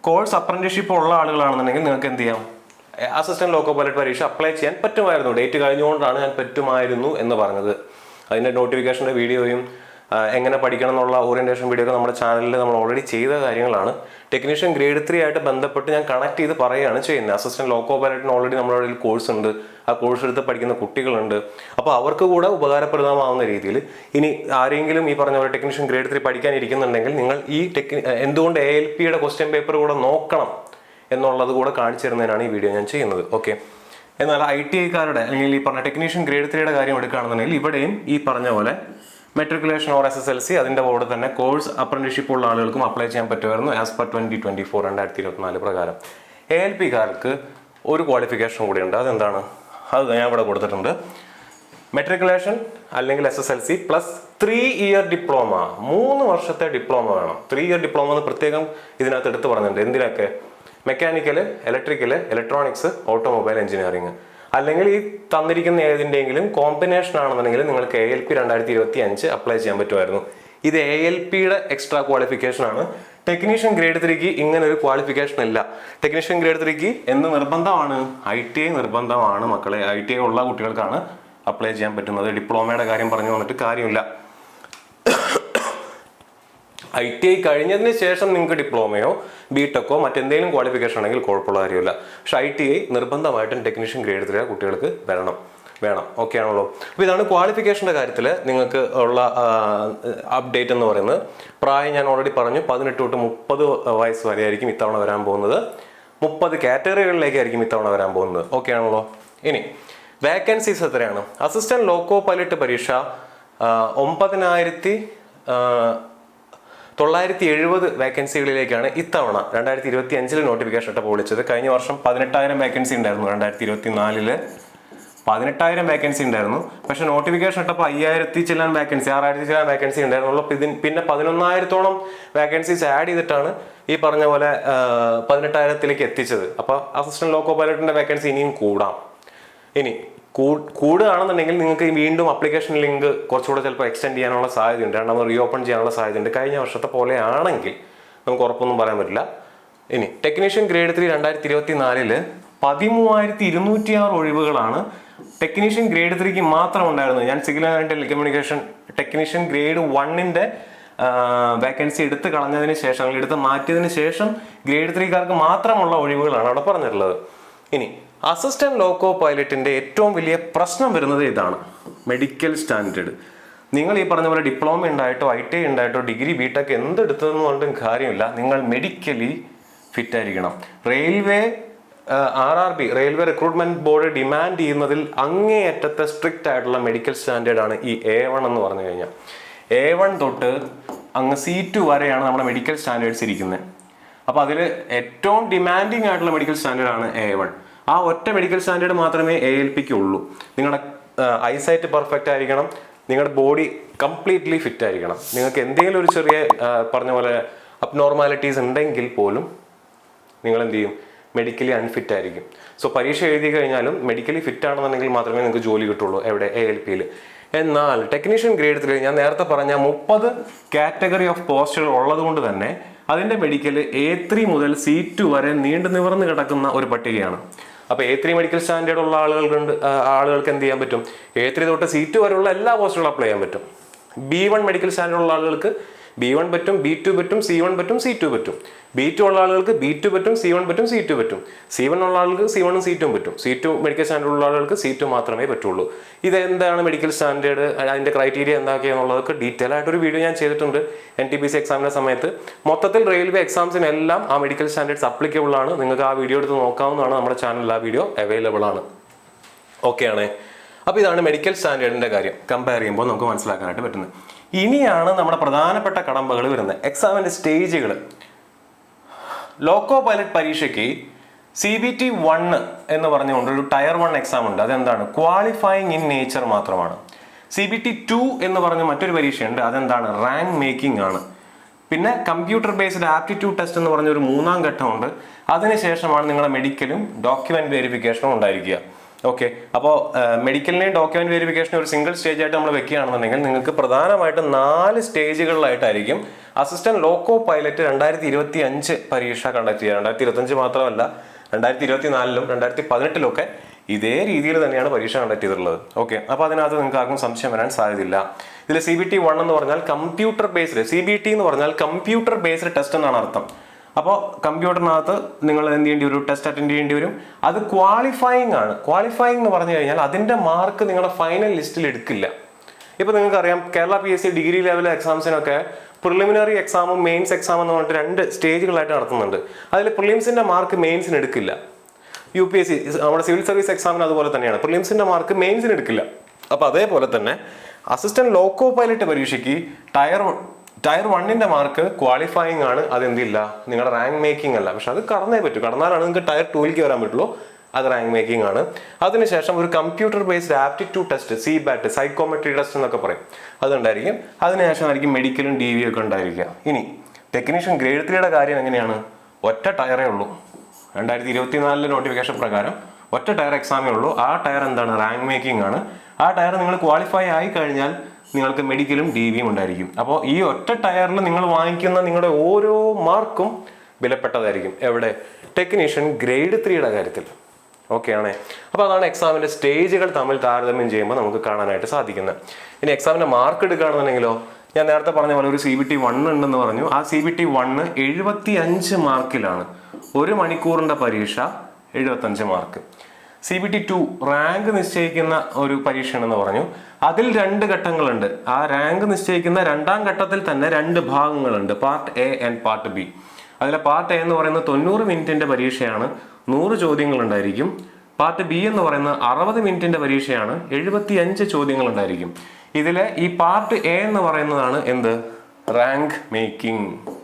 കോഴ്സ് അപ്രന്റിഷിപ്പ് ഉള്ള ആളുകളാണെന്നുണ്ടെങ്കിൽ നിങ്ങൾക്ക് എന്ത് ചെയ്യാം? അസിസ്റ്റന്റ് ലോക്കോ പൈലറ്റ് പരീക്ഷ അപ്ലൈ ചെയ്യാൻ പറ്റുമായിരുന്നു. ഡേറ്റ് കഴിഞ്ഞുകൊണ്ടാണ് ഞാൻ പറ്റുമായിരുന്നു എന്ന് പറഞ്ഞത്. അതിന്റെ നോട്ടിഫിക്കേഷന്റെ വീഡിയോയും എങ്ങനെ പഠിക്കണം എന്നുള്ള ഓറിയന്റേഷൻ വീഡിയോ ഒക്കെ നമ്മുടെ ചാനലിൽ നമ്മൾ ഓൾറെഡി ചെയ്ത കാര്യങ്ങളാണ്. ടെക്നീഷ്യൻ ഗ്രേഡ് ത്രീ ആയിട്ട് ബന്ധപ്പെട്ട് ഞാൻ കണക്ട് ചെയ്ത് പറയുകയാണ് ചെയ്യുന്നത്. അസിസ്റ്റന്റ് ലോക്കോ പൈലറ്റിന് ഓൾറെഡി നമ്മുടെ കോഴ്സ് ഉണ്ട്. ആ കോഴ്സ് എടുത്ത് പഠിക്കുന്ന കുട്ടികളുണ്ട്. അപ്പോൾ അവർക്ക് കൂടെ ഉപകാരപ്രദമാവുന്ന രീതിയിൽ ഇനി ആരെങ്കിലും ഈ പറഞ്ഞ പോലെ ടെക്നീഷ്യൻ ഗ്രേഡ് ത്രീ പഠിക്കാൻ ഇരിക്കുന്നുണ്ടെങ്കിൽ നിങ്ങൾ ഈ ടെക്നി എന്തുകൊണ്ട് എ എൽ പിയുടെ ക്വസ്റ്റ്യൻ പേപ്പർ കൂടെ നോക്കണം എന്നുള്ളത് കൂടെ കാണിച്ചു തരുന്നതിനാണ് ഈ വീഡിയോ ഞാൻ ചെയ്യുന്നത്. ഓക്കെ എന്നാൽ ഐ ടി ഐക്കാരുടെ അല്ലെങ്കിൽ ഈ പറഞ്ഞ ടെക്നീഷ്യൻ ഗ്രേഡ് ത്രീയുടെ കാര്യം എടുക്കുകയാണെന്നുണ്ടെങ്കിൽ ഇവിടെയും ഈ പറഞ്ഞ പോലെ matriculation or S S L C അതിന്റെ കൂടെ തന്നെ കോഴ്സ് അപ്രന്റീഷിപ്പ് ഉള്ള ആളുകൾക്കും അപ്ലൈ ചെയ്യാൻ പറ്റുമായിരുന്നു as per twenty twenty four രണ്ടായിരത്തി ഇരുപത്തിനാല് പ്രകാരം. എ എൽ പിക്കാർക്ക് ഒരു ക്വാളിഫിക്കേഷൻ കൂടിയുണ്ട്. അതെന്താണ്? അത് ഞാൻ ഇവിടെ കൊടുത്തിട്ടുണ്ട്. മെട്രിക്കുലേഷൻ അല്ലെങ്കിൽ S S L C plus three year diploma മൂന്ന് വർഷത്തെ ഡിപ്ലോമ വേണം. ത്രീ ഇയർ ഡിപ്ലോമ എന്ന് പ്രത്യേകം ഇതിനകത്ത് എടുത്ത് പറഞ്ഞിട്ടുണ്ട്. എന്തിനൊക്കെ? Mechanical electrical electronics automobile engineering അല്ലെങ്കിൽ ഈ തന്നിരിക്കുന്ന ഏതിന്റെങ്കിലും കോമ്പിനേഷൻ ആണെന്നുണ്ടെങ്കിൽ നിങ്ങൾക്ക് എ എൽ പി രണ്ടായിരത്തി ഇരുപത്തി അഞ്ച് അപ്ലൈ ചെയ്യാൻ പറ്റുമായിരുന്നു. ഇത് എ എൽ പിയുടെ എക്സ്ട്രാ ക്വാളിഫിക്കേഷൻ ആണ്. ടെക്നീഷ്യൻ ഗ്രേഡ് ത്രീക്ക് ഇങ്ങനെ ഒരു ക്വാളിഫിക്കേഷൻ ഇല്ല. ടെക്നീഷ്യൻ ഗ്രേഡ് ത്രീക്ക് എന്ത് നിർബന്ധമാണ്? ഐ ടി ഐ നിർബന്ധമാണ് മക്കളെ. ഐ ടി ഐ ഉള്ള കുട്ടികൾക്കാണ് അപ്ലൈ ചെയ്യാൻ പറ്റുന്നത്. ഡിപ്ലോമയുടെ കാര്യം പറഞ്ഞു വന്നിട്ട് കാര്യമില്ല. ഐ ടി ഐ കഴിഞ്ഞതിന് ശേഷം നിങ്ങൾക്ക് ഡിപ്ലോമയോ ബി ടെക്കോ മറ്റെന്തെങ്കിലും ക്വാളിഫിക്കേഷൻ ആണെങ്കിൽ കുഴപ്പമുള്ള കാര്യമില്ല. പക്ഷെ ഐ ടി ഐ നിർബന്ധമായിട്ടും ടെക്നീഷ്യൻ ഗ്രേഡ് ത്രീ കുട്ടികൾക്ക് വരണം. വേണം. ഓക്കെ ആണല്ലോ. അപ്പോൾ ഇതാണ് ക്വാളിഫിക്കേഷന്റെ കാര്യത്തിൽ നിങ്ങൾക്ക് ഉള്ള അപ്ഡേറ്റ് എന്ന് പറയുന്നത്. പ്രായം ഞാൻ ഓൾറെഡി പറഞ്ഞു. പതിനെട്ട് തൊട്ട് മുപ്പത് വയസ്സ് വരെ ആയിരിക്കും ഇത്തവണ വരാൻ പോകുന്നത്. മുപ്പത് കാറ്റഗറികളിലേക്കായിരിക്കും ഇത്തവണ വരാൻ പോകുന്നത്. ഓക്കെ ആണല്ലോ. ഇനി വേക്കൻസീസ് എത്രയാണ്? അസിസ്റ്റന്റ് ലോക്കോ പൈലറ്റ് പരീക്ഷ ഒമ്പതിനായിരത്തി തൊള്ളായിരത്തി എഴുപത് വേക്കൻസികളിലേക്കാണ് ഇത്തവണ രണ്ടായിരത്തി ഇരുപത്തി അഞ്ചിൽ നോട്ടിഫിക്കേഷൻ ഇട്ടപ്പോൾ വിളിച്ചത്. കഴിഞ്ഞ വർഷം പതിനെട്ടായിരം വേക്കൻസി ഉണ്ടായിരുന്നു രണ്ടായിരത്തി ഇരുപത്തി നാലിൽ പതിനെട്ടായിരം വേക്കൻസി ഉണ്ടായിരുന്നു. പക്ഷെ നോട്ടിഫിക്കേഷൻ ഇട്ടപ്പോൾ അയ്യായിരത്തി ചില്ലാൻ വേക്കൻസി ആറായിരത്തി ചില്ലാൻ വേക്കൻസി ഉണ്ടായിരുന്നുള്ളൂ. ഇതിന് പിന്നെ പതിനൊന്നായിരത്തോളം വേക്കൻസീസ് ആഡ് ചെയ്തിട്ടാണ് ഈ പറഞ്ഞ പോലെ പതിനെട്ടായിരത്തിലേക്ക് എത്തിച്ചത്. അപ്പോൾ അസിസ്റ്റന്റ് ലോക്കോ പൈലറ്റിന്റെ വേക്കൻസി ഇനിയും കൂടാം. ഇനി കൂടുകയാണെന്നുണ്ടെങ്കിൽ നിങ്ങൾക്ക് വീണ്ടും അപ്ലിക്കേഷൻ ലിങ്ക് കുറച്ചുകൂടെ ചിലപ്പോൾ എക്സ്റ്റെൻഡ് ചെയ്യാനുള്ള സാധ്യതയുണ്ട്. രണ്ടാമത് റീഓപ്പൺ ചെയ്യാനുള്ള സാധ്യതയുണ്ട്. കഴിഞ്ഞ വർഷത്തെ പോലെ ആണെങ്കിൽ നമുക്ക് ഉറപ്പൊന്നും പറയാൻ പറ്റില്ല. ഇനി ടെക്നീഷ്യൻ ഗ്രേഡ് ത്രീ രണ്ടായിരത്തി ഇരുപത്തി നാലിൽ പതിമൂവായിരത്തി ഇരുന്നൂറ്റി ആറ് ഒഴിവുകളാണ് ടെക്നീഷ്യൻ ഗ്രേഡ് ത്രീക്ക് മാത്രം ഉണ്ടായിരുന്നത്. ഞാൻ signal and telecommunication technician grade വണ്ണിന്റെ വേക്കൻസി എടുത്ത് കളഞ്ഞതിന് ശേഷം എടുത്ത് മാറ്റിയതിന് ശേഷം ഗ്രേഡ് ത്രീക്കാർക്ക് മാത്രമുള്ള ഒഴിവുകളാണ് അവിടെ പറഞ്ഞിട്ടുള്ളത്. ഇനി അസിസ്റ്റന്റ് ലോക്കോ പൈലറ്റിന്റെ ഏറ്റവും വലിയ പ്രശ്നം വരുന്നത് ഇതാണ്. Medical standard. നിങ്ങൾ ഈ പറഞ്ഞ പോലെ ഡിപ്ലോമ ഉണ്ടായിട്ടോ ഐ ടി ഉണ്ടായിട്ടോ ഡിഗ്രി ബി ടെക് എന്തെടുത്തതെന്ന് പറഞ്ഞിട്ടും കാര്യമില്ല. നിങ്ങൾ മെഡിക്കലി ഫിറ്റ് ആയിരിക്കണം railway R R B railway recruitment board demand ചെയ്യുന്നതിൽ അങ്ങേയറ്റത്തെ സ്ട്രിക്റ്റ് ആയിട്ടുള്ള മെഡിക്കൽ സ്റ്റാൻഡേർഡ് ആണ് ഈ എ വൺ എന്ന് പറഞ്ഞു കഴിഞ്ഞാൽ. എ വൺ തൊട്ട് അങ്ങ് സി ടു വരെയാണ് നമ്മുടെ മെഡിക്കൽ സ്റ്റാൻഡേർഡ്സ് ഇരിക്കുന്നത്. അപ്പോൾ അതിൽ ഏറ്റവും ഡിമാൻഡിങ് ആയിട്ടുള്ള മെഡിക്കൽ സ്റ്റാൻഡേർഡ് ആണ് എ വൺ. ആ ഒറ്റ മെഡിക്കൽ സ്റ്റാൻഡേർഡ് മാത്രമേ എ എൽ പിക്ക് ഉള്ളൂ നിങ്ങളുടെ ഐസൈറ്റ് പെർഫെക്റ്റ് ആയിരിക്കണം. നിങ്ങളുടെ ബോഡി കംപ്ലീറ്റ്ലി ഫിറ്റ് ആയിരിക്കണം. നിങ്ങൾക്ക് എന്തെങ്കിലും ഒരു ചെറിയ പറഞ്ഞ പോലെ അബ്നോർമാലിറ്റീസ് ഉണ്ടെങ്കിൽ പോലും നിങ്ങൾ എന്ത് ചെയ്യും മെഡിക്കലി അൺഫിറ്റ് ആയിരിക്കും. സോ പരീക്ഷ എഴുതി കഴിഞ്ഞാലും മെഡിക്കലി ഫിറ്റ് ആണെന്നുണ്ടെങ്കിൽ മാത്രമേ നിങ്ങൾക്ക് ജോലി കിട്ടുള്ളൂ എവിടെ എ എൽ പിയിൽ എന്നാൽ ടെക്നീഷ്യൻ ഗ്രേഡ് ത്രീ ഞാൻ നേരത്തെ പറഞ്ഞ മുപ്പത് കാറ്റഗറി ഓഫ് പോസ്റ്റുകൾ ഉള്ളത് കൊണ്ട് തന്നെ അതിന്റെ മെഡിക്കൽ എ ത്രീ മുതൽ സി ടു വരെ നീണ്ടു നിവർന്ന് കിടക്കുന്ന ഒരു പട്ടികയാണ്. അപ്പോൾ എ ത്രീ മെഡിക്കൽ സ്റ്റാൻഡേർഡ് ഉള്ള ആളുകൾക്കുണ്ട് ആളുകൾക്ക് എന്ത് ചെയ്യാൻ പറ്റും? എ ത്രീ തൊട്ട് സി ടു വരെയുള്ള എല്ലാ പോസ്റ്റുകളും അപ്ലൈ ചെയ്യാൻ പറ്റും. ബി വൺ മെഡിക്കൽ സ്റ്റാൻഡേർഡ് ഉള്ള ആളുകൾക്ക് ബി വൺ പറ്റും ബി ടു പറ്റും സി വൺ പറ്റും സി ടു പറ്റും. ബി ടു ഉള്ള ആളുകൾക്ക് ബി ടു പറ്റും സി വൺ പറ്റും സി ടു പറ്റും. സി വൺ ഉള്ള ആളുകൾക്ക് സി വണ്ണും സി ടും പറ്റും. സി ടു മെഡിക്കൽ സ്റ്റാൻഡേർഡ് ഉള്ള ആളുകൾക്ക് സി ടു മാത്രമേ പറ്റുള്ളൂ. ഇത് എന്താണ് മെഡിക്കൽ സ്റ്റാൻഡേർഡ് അതിന്റെ ക്രൈറ്റീരിയ എന്താക്കിയെന്നുള്ളതൊക്കെ ഡീറ്റെയിൽ ആയിട്ട് ഒരു വീഡിയോ ഞാൻ ചെയ്തിട്ടുണ്ട് എൻ ടി പി സി എക്സാമിന്റെ സമയത്ത്. മൊത്തത്തിൽ റെയിൽവേ എക്സാംസിനെല്ലാം ആ മെഡിക്കൽ സ്റ്റാൻഡേർഡ്സ് അപ്ലിക്കബിൾ ആണ്. നിങ്ങൾക്ക് ആ വീഡിയോ എടുത്ത് നോക്കാവുന്നതാണ്. നമ്മുടെ ചാനലിൽ ആ വീഡിയോ അവൈലബിൾ ആണ്. ഓക്കെ ആണേ. അപ്പോൾ ഇതാണ് മെഡിക്കൽ സ്റ്റാൻഡേർഡിന്റെ കാര്യം. കമ്പയർ ചെയ്യുമ്പോൾ നമുക്ക് മനസ്സിലാക്കാനായിട്ട് പറ്റുന്നത്. ഇനിയാണ് നമ്മുടെ പ്രധാനപ്പെട്ട കടമ്പകൾ വരുന്നത്. എക്സാമിന്റെ സ്റ്റേജുകൾ ലോക്കോ പൈലറ്റ് പരീക്ഷയ്ക്ക് സി ബി ടി വണ്ണ് എന്ന് പറഞ്ഞുകൊണ്ട് ഒരു ടയർ വൺ എക്സാം ഉണ്ട്. അതെന്താണ്? ക്വാളിഫയിങ് ഇൻ നേച്ചർ മാത്രമാണ്. സി ബി ടി ടു എന്ന് പറഞ്ഞ മറ്റൊരു പരീക്ഷയുണ്ട്. അതെന്താണ്? റാങ്ക് മേക്കിംഗ് ആണ്. പിന്നെ കമ്പ്യൂട്ടർ ബേസ്ഡ് ആപ്റ്റിറ്റ്യൂഡ് ടെസ്റ്റ് എന്ന് പറഞ്ഞ ഒരു മൂന്നാം ഘട്ടമുണ്ട്. അതിനുശേഷമാണ് നിങ്ങളുടെ മെഡിക്കലും ഡോക്യുമെന്റ് വെരിഫിക്കേഷനും ഉണ്ടായിരിക്കുക. ഓക്കെ അപ്പോൾ മെഡിക്കലിനെയും ഡോക്യുമെന്റ് വെരിഫിക്കേഷനും ഒരു സിംഗിൾ സ്റ്റേജ് ആയിട്ട് നമ്മൾ വെക്കുകയാണെന്നുണ്ടെങ്കിൽ നിങ്ങൾക്ക് പ്രധാനമായിട്ടും നാല് സ്റ്റേജുകളിലായിട്ടായിരിക്കും അസിസ്റ്റന്റ് ലോക്കോ പൈലറ്റ് രണ്ടായിരത്തി ഇരുപത്തി അഞ്ച് പരീക്ഷ കണ്ടക്ട് ചെയ്യുക. രണ്ടായിരത്തി ഇരുപത്തഞ്ച് മാത്രമല്ല രണ്ടായിരത്തി ഇരുപത്തി നാലിലും രണ്ടായിരത്തി പതിനെട്ടിലും ഒക്കെ ഇതേ രീതിയിൽ തന്നെയാണ് പരീക്ഷ കണ്ടക്ട് ചെയ്തിട്ടുള്ളത്. ഓക്കെ അപ്പോൾ അതിനകത്ത് നിങ്ങൾക്ക് ആർക്കും സംശയം വരാൻ സാധ്യതയില്ല. ഇതിൽ സി ബി ടി വൺ എന്ന് പറഞ്ഞാൽ computer based C B T എന്ന് പറഞ്ഞാൽ കമ്പ്യൂട്ടർ ബേസ്ഡ് ടെസ്റ്റ് എന്നാണ് അർത്ഥം. അപ്പോൾ കമ്പ്യൂട്ടറിനകത്ത് നിങ്ങൾ എന്ത് ചെയ്യേണ്ടി വരും? ടെസ്റ്റ് അറ്റൻഡ് ചെയ്യേണ്ടി വരും. അത് ക്വാളിഫയിങ് ആണ്. ക്വാളിഫയിങ് എന്ന് പറഞ്ഞു കഴിഞ്ഞാൽ അതിന്റെ മാർക്ക് നിങ്ങളുടെ ഫൈനൽ ലിസ്റ്റിൽ എടുക്കില്ല. ഇപ്പോൾ നിങ്ങൾക്കറിയാം Kerala P S C degree level എക്സാംസിനൊക്കെ preliminary എക്സാമും മെയിൻസ് എക്സാം എന്ന് പറഞ്ഞിട്ട് രണ്ട് സ്റ്റേജുകളായിട്ട് നടത്തുന്നുണ്ട്. അതിൽ പ്രിലിംസിന്റെ മാർക്ക് മെയിൻസിന് എടുക്കില്ല. യു പി എസ് സി നമ്മുടെ സിവിൽ സർവീസ് എക്സാമിന് അതുപോലെ തന്നെയാണ്. പ്രിലിംസിന്റെ മാർക്ക് മെയിൻസിന് എടുക്കില്ല. അപ്പോൾ അതേപോലെ തന്നെ അസിസ്റ്റന്റ് ലോക്കോ പൈലറ്റ് പരീക്ഷയ്ക്ക് ടയർ ടയർ വണ്ണിന്റെ മാർക്ക് ക്വാളിഫയിങ് ആണ് അതെന്തില്ല? നിങ്ങളുടെ റാങ്ക് മേക്കിംഗ് അല്ല. പക്ഷെ അത് കടന്നേ പറ്റൂ. കടന്നാലാണ് നിങ്ങൾക്ക് ടയർ ടൂയിലേക്ക് വരാൻ പറ്റുള്ളൂ. അത് റാങ്ക് മേക്കിംഗ് ആണ്. അതിനുശേഷം ഒരു computer based aptitude test C BAT psychometry test എന്നൊക്കെ പറയും. അതുണ്ടായിരിക്കും. അതിനുശേഷം ആയിരിക്കും മെഡിക്കലും ഡി വി ഒക്കെ ഉണ്ടായിരിക്കുക. ഇനി ടെക്നീഷ്യൻ ഗ്രേഡ് ത്രീയുടെ കാര്യം എങ്ങനെയാണ്? ഒറ്റ ടയറേ ഉള്ളൂ. രണ്ടായിരത്തി ഇരുപത്തിനാലിലെ നോട്ടിഫിക്കേഷൻ പ്രകാരം ഒറ്റ ടയർ എക്സാമേ ഉള്ളൂ. ആ ടയർ എന്താണ്? റാങ്ക് മേക്കിംഗ് ആണ്. ആ ടയർ നിങ്ങൾ ക്വാളിഫൈ ആയി കഴിഞ്ഞാൽ നിങ്ങൾക്ക് മെഡിക്കലും ഡി വിയും ഉണ്ടായിരിക്കും. അപ്പോൾ ഈ ഒറ്റ ടയറിൽ നിങ്ങൾ വാങ്ങിക്കുന്ന നിങ്ങളുടെ ഓരോ മാർക്കും വിലപ്പെട്ടതായിരിക്കും. എവിടെ? ടെക്നീഷ്യൻ ഗ്രേഡ് ത്രീയുടെ കാര്യത്തിൽ. ഓക്കെ ആണേ? അപ്പോൾ അതാണ് എക്സാമിന്റെ സ്റ്റേജുകൾ തമ്മിൽ താരതമ്യം ചെയ്യുമ്പോൾ നമുക്ക് കാണാനായിട്ട് സാധിക്കുന്നത്. ഇനി എക്സാമിന്റെ മാർക്ക് എടുക്കുകയാണെന്നുണ്ടെങ്കിലോ ഞാൻ നേരത്തെ പറഞ്ഞ പോലെ ഒരു സി ബി ടി വൺ ഉണ്ടെന്ന് പറഞ്ഞു. ആ സി ബി ടി വണ്ണ് എഴുപത്തി അഞ്ച് മാർക്കിലാണ് ഒരു മണിക്കൂറിന്റെ പരീക്ഷ എഴുപത്തഞ്ച് mark C B T two rank നിശ്ചയിക്കുന്ന ഒരു പരീക്ഷയാണെന്ന് പറഞ്ഞു. അതിൽ രണ്ട് ഘട്ടങ്ങളുണ്ട്. ആ റാങ്ക് നിശ്ചയിക്കുന്ന രണ്ടാം ഘട്ടത്തിൽ തന്നെ രണ്ട് ഭാഗങ്ങളുണ്ട്. Part A and part B. അതിലെ പാർട്ട് എ എന്ന് പറയുന്നത് തൊണ്ണൂറ് മിനിറ്റിന്റെ പരീക്ഷയാണ്. നൂറ് ചോദ്യങ്ങളുണ്ടായിരിക്കും. പാർട്ട് ബി എന്ന് പറയുന്ന അറുപത് മിനിറ്റിന്റെ പരീക്ഷയാണ്. എഴുപത്തി അഞ്ച് ചോദ്യങ്ങളുണ്ടായിരിക്കും. ഇതിലെ ഈ പാർട്ട് എ എന്ന് പറയുന്നതാണ് എന്ത്? Rank making.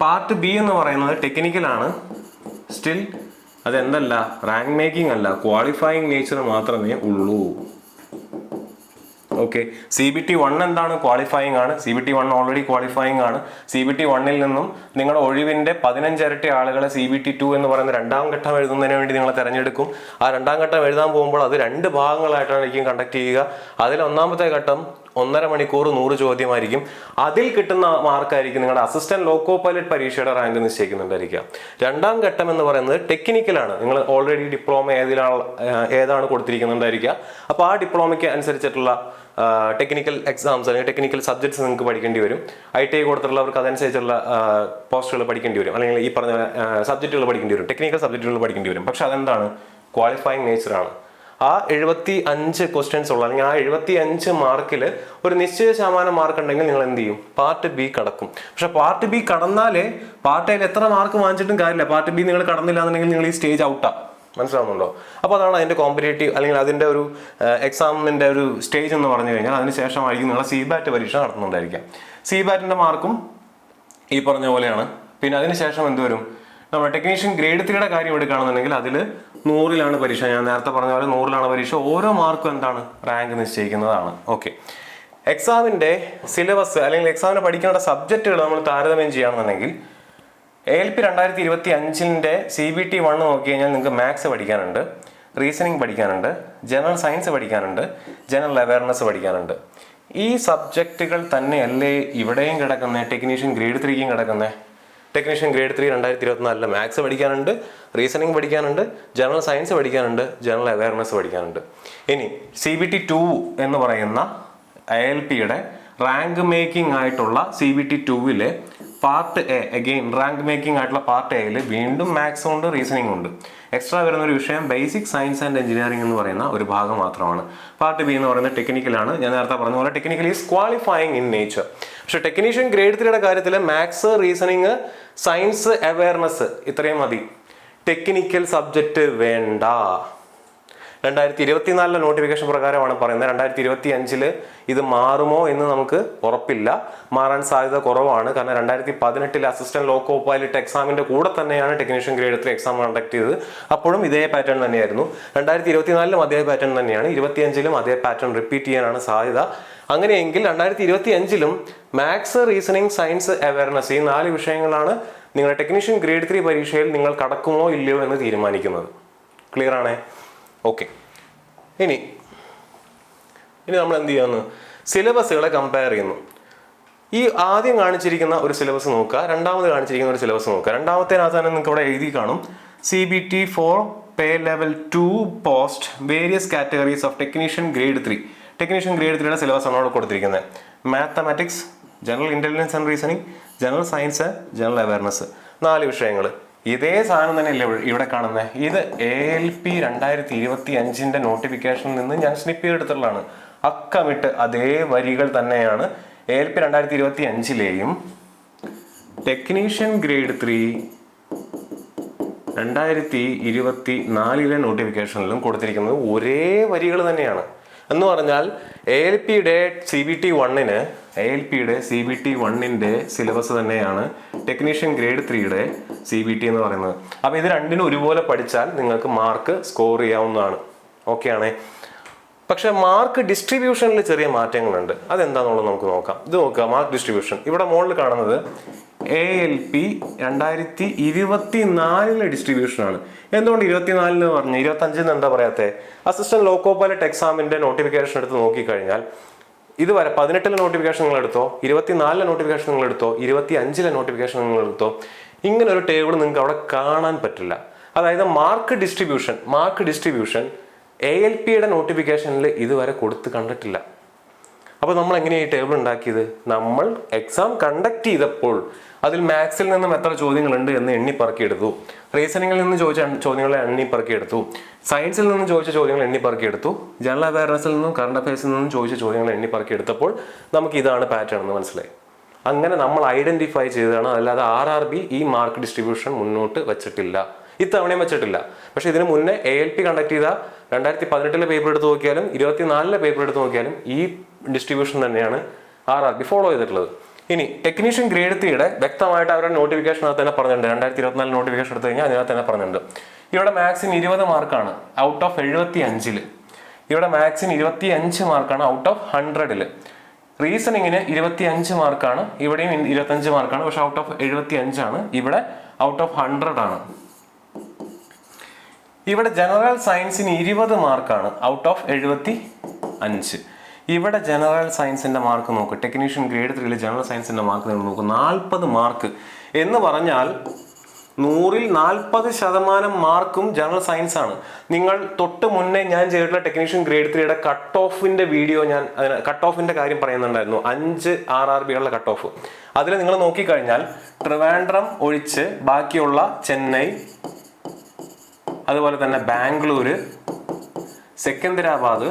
പാർട്ട് ബി എന്ന് പറയുന്നത് ടെക്നിക്കലാണ് സ്റ്റിൽ അതെന്തല്ല റാങ്ക് മേക്കിംഗ് അല്ല ക്വാളിഫയിങ് നേച്ചർ മാത്രമേ ഉള്ളൂ. Okay C B T one എന്താണ് ക്വാളിഫയിങ് ആണ്? C B T one already qualifying ആണ്. സി ബി ടി വണ്ണിൽ നിന്നും നിങ്ങളുടെ ഒഴിവിന്റെ പതിനഞ്ചിരട്ടി ആളുകളെ സി ബി ടി ടു എന്ന് പറയുന്ന രണ്ടാം ഘട്ടം എഴുതുന്നതിന് വേണ്ടി നിങ്ങൾ തിരഞ്ഞെടുക്കും. ആ രണ്ടാം ഘട്ടം എഴുതാൻ പോകുമ്പോൾ അത് രണ്ട് ഭാഗങ്ങളായിട്ടായിരിക്കും കണ്ടക്ട് ചെയ്യുക. അതിൽ ഒന്നാമത്തെ ഘട്ടം ഒന്നര മണിക്കൂർ നൂറ് ചോദ്യമായിരിക്കും. അതിൽ കിട്ടുന്ന മാർക്കായിരിക്കും നിങ്ങളുടെ അസിസ്റ്റന്റ് ലോക്കോ പൈലറ്റ് പരീക്ഷയുടെ റാങ്ക് നിശ്ചയിക്കുന്നുണ്ടായിരിക്കുക. രണ്ടാം ഘട്ടം എന്ന് പറയുന്നത് ടെക്നിക്കലാണ് നിങ്ങൾ ഓൾറെഡി ഡിപ്ലോമ ഏതിലാണ് ഏതാണ് കൊടുത്തിരിക്കുന്നുണ്ടായിരിക്കുക. അപ്പോൾ ആ ഡിപ്ലോമയ്ക്ക് അനുസരിച്ചിട്ടുള്ള ടെക്നിക്കൽ എക്സാംസ് അല്ലെങ്കിൽ ടെക്നിക്കൽ സബ്ജക്ട്സ് നിങ്ങൾക്ക് പഠിക്കേണ്ടി വരും. ഐ ടി ഐ കൊടുത്തിട്ടുള്ളവർക്ക് അതനുസരിച്ചുള്ള പോസ്റ്റുകൾ പഠിക്കേണ്ടി വരും. അല്ലെങ്കിൽ ഈ പറഞ്ഞ സബ്ജക്റ്റുകൾ പഠിക്കേണ്ടി വരും. ടെക്നിക്കൽ സബ്ജക്റ്റുകൾ പഠിക്കേണ്ടി വരും. പക്ഷെ അതെന്താണ്? ക്വാളിഫയിങ് നേച്ചറാണ് ആ എഴുപത്തി അഞ്ച് ക്വസ്റ്റ്യൻസ് ഉള്ള. അല്ലെങ്കിൽ ആ എഴുപത്തി അഞ്ച് മാർക്കിൽ ഒരു നിശ്ചിത ശതമാനം മാർക്ക് ഉണ്ടെങ്കിൽ നിങ്ങൾ എന്ത് ചെയ്യും? പാർട്ട് ബി കടക്കും. പക്ഷെ പാർട്ട് ബി കടന്നാലേ പാർട്ട് എയിൽ എത്ര മാർക്ക് വാങ്ങിച്ചിട്ടും കാര്യമില്ല. പാർട്ട് ബി നിങ്ങൾ കടന്നില്ല എന്നുണ്ടെങ്കിൽ നിങ്ങൾ ഈ സ്റ്റേജ് ഔട്ടാ മനസ്സിലാവുന്നുണ്ടോ? അപ്പോൾ അതാണ് അതിന്റെ കോമ്പറ്റേറ്റീവ് അല്ലെങ്കിൽ അതിന്റെ ഒരു എക്സാമിന്റെ ഒരു സ്റ്റേജ് എന്ന് പറഞ്ഞു കഴിഞ്ഞാൽ അതിന് ശേഷമായിരിക്കും നിങ്ങളെ സി ബാറ്റ് പരീക്ഷ നടത്തുന്നുണ്ടായിരിക്കാം സി ബാറ്റിന്റെ മാർക്കും ഈ പറഞ്ഞ പോലെയാണ്. പിന്നെ അതിനുശേഷം എന്ത് വരും? നമ്മുടെ ടെക്നീഷ്യൻ ഗ്രേഡ് ത്രീയുടെ കാര്യം എടുക്കുകയാണെന്നുണ്ടെങ്കിൽ അതിൽ നൂറിലാണ് പരീക്ഷ. ഞാൻ നേരത്തെ പറഞ്ഞ പോലെ നൂറിലാണ് പരീക്ഷ. ഓരോ മാർക്കും എന്താണ്? റാങ്ക് നിശ്ചയിക്കുന്നതാണ്. ഓക്കെ. എക്സാമിന്റെ സിലബസ് അല്ലെങ്കിൽ എക്സാമിന് പഠിക്കേണ്ട സബ്ജക്റ്റുകൾ നമ്മൾ താരതമ്യം ചെയ്യുകയാണെന്നുണ്ടെങ്കിൽ എൽ പി രണ്ടായിരത്തി ഇരുപത്തി അഞ്ചിന്റെ സി ബി ടി വൺ നോക്കി കഴിഞ്ഞാൽ നിങ്ങൾക്ക് മാത്സ് പഠിക്കാനുണ്ട് റീസണിങ് പഠിക്കാനുണ്ട് ജനറൽ സയൻസ് പഠിക്കാനുണ്ട് ജനറൽ അവയർനെസ് പഠിക്കാനുണ്ട്. ഈ സബ്ജക്റ്റുകൾ തന്നെയല്ലേ ഇവിടെയും കിടക്കുന്നത് ടെക്നീഷ്യൻ ഗ്രേഡ് ത്രീക്കും കിടക്കുന്നത് ടെക്നീഷ്യൻ ഗ്രേഡ് ത്രീ രണ്ടായിരത്തി ഇരുപത്തിനാലിൽ മാത്സ് പഠിക്കാനുണ്ട് റീസണിങ് പഠിക്കാനുണ്ട് ജനറൽ സയൻസ് പഠിക്കാനുണ്ട് ജനറൽ അവയർനെസ് പഠിക്കാനുണ്ട്. ഇനി സി ബി ടി ടു എന്ന് പറയുന്ന ഐ എൽ പിയുടെ റാങ്ക് മേക്കിംഗ് ആയിട്ടുള്ള C B T ടുവിലെ part A again rank making ആയിട്ടുള്ള പാർട്ട് എയിൽ വീണ്ടും മാത്സ് ഉണ്ട് റീസണിംഗ് ഉണ്ട്. എക്സ്ട്രാ വരുന്ന ഒരു വിഷയം ബേസിക് സയൻസ് ആൻഡ് എഞ്ചിനീയറിംഗ് എന്ന് പറയുന്ന ഒരു ഭാഗം മാത്രമാണ്. പാർട്ട് ബി എന്ന് പറയുന്നത് ടെക്നിക്കലാണ്. ഞാൻ നേരത്തെ പറഞ്ഞ പോലെ technical is qualifying in nature. പക്ഷേ ടെക്നീഷ്യൻ ഗ്രേഡ് ത്രീയുടെ കാര്യത്തിൽ മാത്സ് റീസണിങ് സയൻസ് അവയർനെസ് ഇത്രയും മതി. ടെക്നിക്കൽ സബ്ജക്റ്റ് വേണ്ട. രണ്ടായിരത്തി ഇരുപത്തിനാലിലെ നോട്ടിഫിക്കേഷൻ പ്രകാരമാണ് പറയുന്നത്. രണ്ടായിരത്തി ഇരുപത്തി അഞ്ചിൽ ഇത് മാറുമോ എന്ന് നമുക്ക് ഉറപ്പില്ല. മാറാൻ സാധ്യത കുറവാണ്. കാരണം രണ്ടായിരത്തി പതിനെട്ടിലെ അസിസ്റ്റന്റ് ലോക്കോ പൈലറ്റ് എക്സാമിന്റെ കൂടെ തന്നെയാണ് technician grade three exam conduct ചെയ്തത്. അപ്പോഴും ഇതേ പാറ്റേൺ തന്നെയായിരുന്നു. രണ്ടായിരത്തി ഇരുപത്തിനാലിലും അതേ പാറ്റേൺ തന്നെയാണ്. ഇരുപത്തിയഞ്ചിലും അതേ പാറ്റേൺ റിപ്പീറ്റ് ചെയ്യാനാണ് സാധ്യത. അങ്ങനെയെങ്കിൽ രണ്ടായിരത്തി ഇരുപത്തി അഞ്ചിലും മാത്സ് റീസണിങ് സയൻസ് അവയർനെസ് ഈ നാല് വിഷയങ്ങളാണ് നിങ്ങളുടെ ടെക്നീഷ്യൻ ഗ്രേഡ് ത്രീ പരീക്ഷയിൽ നിങ്ങൾ കടക്കുമോ ഇല്ലയോ എന്ന് തീരുമാനിക്കുന്നത്. ക്ലിയർ ആണേ? ഓക്കെ ഇനി ഇനി നമ്മൾ എന്ത് ചെയ്യുന്നു? സിലബസുകളെ കമ്പയർ ചെയ്യുന്നു. ഈ ആദ്യം കാണിച്ചിരിക്കുന്ന ഒരു സിലബസ് നോക്കുക രണ്ടാമത് കാണിച്ചിരിക്കുന്ന ഒരു സിലബസ് നോക്കുക. രണ്ടാമത്തേനകത്ത് തന്നെ നിങ്ങൾക്ക് ഇവിടെ എഴുതി കാണും. C B T four pay level two post various categories of technician grade three technician grade ത്രീയുടെ സിലബസ് ആണ് അവിടെ കൊടുത്തിരിക്കുന്നത്. Mathematics general intelligence and reasoning general science general awareness നാല് വിഷയങ്ങൾ ഇതേ സാധനം തന്നെയല്ലേ ഇവിടെ കാണുന്നത് ഇത് എ എൽ പി രണ്ടായിരത്തി ഇരുപത്തി അഞ്ചിന്റെ നോട്ടിഫിക്കേഷനിൽ നിന്ന് ഞാൻ സ്നിപ്പ് ചെയ്തെടുത്തുള്ളതാണ് അക്കമിട്ട് അതേ വരികൾ തന്നെയാണ് എ എൽ പി രണ്ടായിരത്തി ഇരുപത്തി അഞ്ചിലെയും ടെക്നീഷ്യൻ ഗ്രേഡ് ത്രീ രണ്ടായിരത്തി ഇരുപത്തി നാലിലെ നോട്ടിഫിക്കേഷനിലും കൊടുത്തിരിക്കുന്നത് ഒരേ വരികൾ തന്നെയാണ്. എന്ന് പറഞ്ഞാൽ എ എൽ പിയുടെ സി ബി ടി വണ്ണിന് എ എൽ പിയുടെ സി ബി ടി വണ്ണിന്റെ സിലബസ് തന്നെയാണ് ടെക്നീഷ്യൻ ഗ്രേഡ് ത്രീയുടെ സി ബി ടി എന്ന് പറയുന്നത്. അപ്പോൾ ഇത് രണ്ടിനും ഒരുപോലെ പഠിച്ചാൽ നിങ്ങൾക്ക് മാർക്ക് സ്കോർ ചെയ്യാവുന്നതാണ്. ഓക്കെ ആണേ? പക്ഷേ മാർക്ക് ഡിസ്ട്രിബ്യൂഷനിൽ ചെറിയ മാറ്റങ്ങളുണ്ട്. അതെന്താണെന്നുള്ളത് നമുക്ക് നോക്കാം. ഇത് നോക്കുക മാർക്ക് ഡിസ്ട്രിബ്യൂഷൻ ഇവിടെ മുകളിൽ കാണുന്നത് എ എൽ പി രണ്ടായിരത്തി ഇരുപത്തി നാലിലെ ഡിസ്ട്രിബ്യൂഷൻ ആണ്. എന്തുകൊണ്ട് ഇരുപത്തിനാലിന് പറഞ്ഞു? ഇരുപത്തി അഞ്ചിന് എന്താ പറയാത്തെ? അസിസ്റ്റന്റ് ലോക്കോ പൈലറ്റ് എക്സാമിന്റെ നോട്ടിഫിക്കേഷൻ എടുത്ത് നോക്കിക്കഴിഞ്ഞാൽ ഇതുവരെ പതിനെട്ടിലെ നോട്ടിഫിക്കേഷൻ നിങ്ങൾ എടുത്തോ ഇരുപത്തിനാലിലെ നോട്ടിഫിക്കേഷൻ നിങ്ങൾ എടുത്തോ ഇരുപത്തി അഞ്ചിലെ നോട്ടിഫിക്കേഷൻ നിങ്ങൾ എടുത്തോ ഇങ്ങനെ ഒരു ടേബിൾ നിങ്ങൾക്ക് അവിടെ കാണാൻ പറ്റില്ല. അതായത് mark distribution mark distribution A L പിയുടെ നോട്ടിഫിക്കേഷനിൽ ഇതുവരെ കൊടുത്ത് കണ്ടിട്ടില്ല. അപ്പോൾ നമ്മൾ എങ്ങനെയാണ് ഈ ടേബിൾ ഉണ്ടാക്കിയത്? നമ്മൾ എക്സാം കണ്ടക്ട് ചെയ്തപ്പോൾ അതിൽ മാത്സിൽ നിന്നും എത്ര ചോദ്യങ്ങളുണ്ട് എന്ന് എണ്ണി പറക്കിയെടുത്തു റീസണിങ്ങിൽ നിന്ന് ചോദിച്ച ചോദ്യങ്ങളെ എണ്ണി പറക്കിയെടുത്തു സയൻസിൽ നിന്ന് ചോദിച്ച ചോദ്യങ്ങൾ എണ്ണി പറക്കിയെടുത്തു ജനറൽ അവയർനെസ്സിൽ നിന്നും കറണ്ട് അഫയേഴ്സിൽ നിന്നും ചോദിച്ച ചോദ്യങ്ങൾ എണ്ണി പറക്കിയെടുത്തപ്പോൾ നമുക്ക് ഇതാണ് പാറ്റേൺ എന്ന് മനസ്സിലായി. അങ്ങനെ നമ്മൾ ഐഡന്റിഫൈ ചെയ്തതാണ്. അല്ലാതെ ആർ ആർ ബി ഈ മാർക്ക് ഡിസ്ട്രിബ്യൂഷൻ മുന്നോട്ട് വെച്ചിട്ടില്ല. ഇത്തവണയും വെച്ചിട്ടില്ല. പക്ഷേ ഇതിനു മുന്നേ എ എൽ പി കണ്ടക്ട് ചെയ്ത രണ്ടായിരത്തി പതിനെട്ടിലെ പേപ്പർ എടുത്ത് നോക്കിയാലും ഇരുപത്തിനാലിലെ പേപ്പർ എടുത്ത് നോക്കിയാലും ഈ ഡിസ്ട്രിബ്യൂഷൻ തന്നെയാണ് ആർ ആർ ബി ഫോളോ ചെയ്തിട്ടുള്ളത്. ഇനി ടെക്നീഷ്യൻ ഗ്രേഡ് ത്രീയുടെ വ്യക്തമായിട്ട് അവരുടെ നോട്ടിഫിക്കേഷനകത്ത് തന്നെ പറഞ്ഞിട്ടുണ്ട്. രണ്ടായിരത്തി ഇരുപത്തിനാല് നോട്ടിഫിക്കേഷൻ എടുത്തു കഴിഞ്ഞാൽ അതിനകത്ത് തന്നെ പറഞ്ഞിട്ടുണ്ട്. ഇവിടെ മാക്സിന് ഇരുപത് മാർക്കാണ് ഔട്ട് ഓഫ് എഴുപത്തി അഞ്ചിൽ ഇവിടെ മാക്സിന് ഇരുപത്തി അഞ്ച് മാർക്കാണ് ഔട്ട് ഓഫ് ഹൺഡ്രഡിൽ റീസണിങ്ങിന് ഇരുപത്തി അഞ്ച് മാർക്കാണ് ഇവിടെയും ഇരുപത്തഞ്ച് മാർക്കാണ് പക്ഷെ ഔട്ട് ഓഫ് എഴുപത്തി അഞ്ചാണ് ഇവിടെ ഔട്ട് ഓഫ് ഹൺഡ്രഡ് ആണ്. ഇവിടെ ജനറൽ സയൻസിന് ഇരുപത് മാർക്കാണ്. ഔട്ട് ഓഫ് എഴുപത്തി അഞ്ച് ഇവിടെ ജനറൽ സയൻസിന്റെ മാർക്ക് നോക്ക്. ടെക്നീഷ്യൻ ഗ്രേഡ് ത്രീയിൽ ജനറൽ സയൻസിന്റെ മാർക്ക് നിങ്ങൾ നോക്ക്. നാൽപ്പത് മാർക്ക് എന്ന് പറഞ്ഞാൽ നൂറിൽ നാൽപ്പത് ശതമാനം മാർക്കും ജനറൽ സയൻസ് ആണ്. നിങ്ങൾ തൊട്ട് മുന്നേ ഞാൻ ചെയ്തിട്ടുള്ള ടെക്നീഷ്യൻ ഗ്രേഡ് ത്രീയുടെ കട്ട് ഓഫിന്റെ വീഡിയോ ഞാൻ അതിന് കട്ട് ഓഫിന്റെ കാര്യം പറയുന്നുണ്ടായിരുന്നു. അഞ്ച് ആർ ആർ ബികളുടെ കട്ട് ഓഫ് അതിൽ നിങ്ങൾ നോക്കിക്കഴിഞ്ഞാൽ ട്രിവാൻഡ്രം ഒഴിച്ച് ബാക്കിയുള്ള ചെന്നൈ അതുപോലെ തന്നെ ബാംഗ്ലൂർ സെക്കന്ദരാബാദ്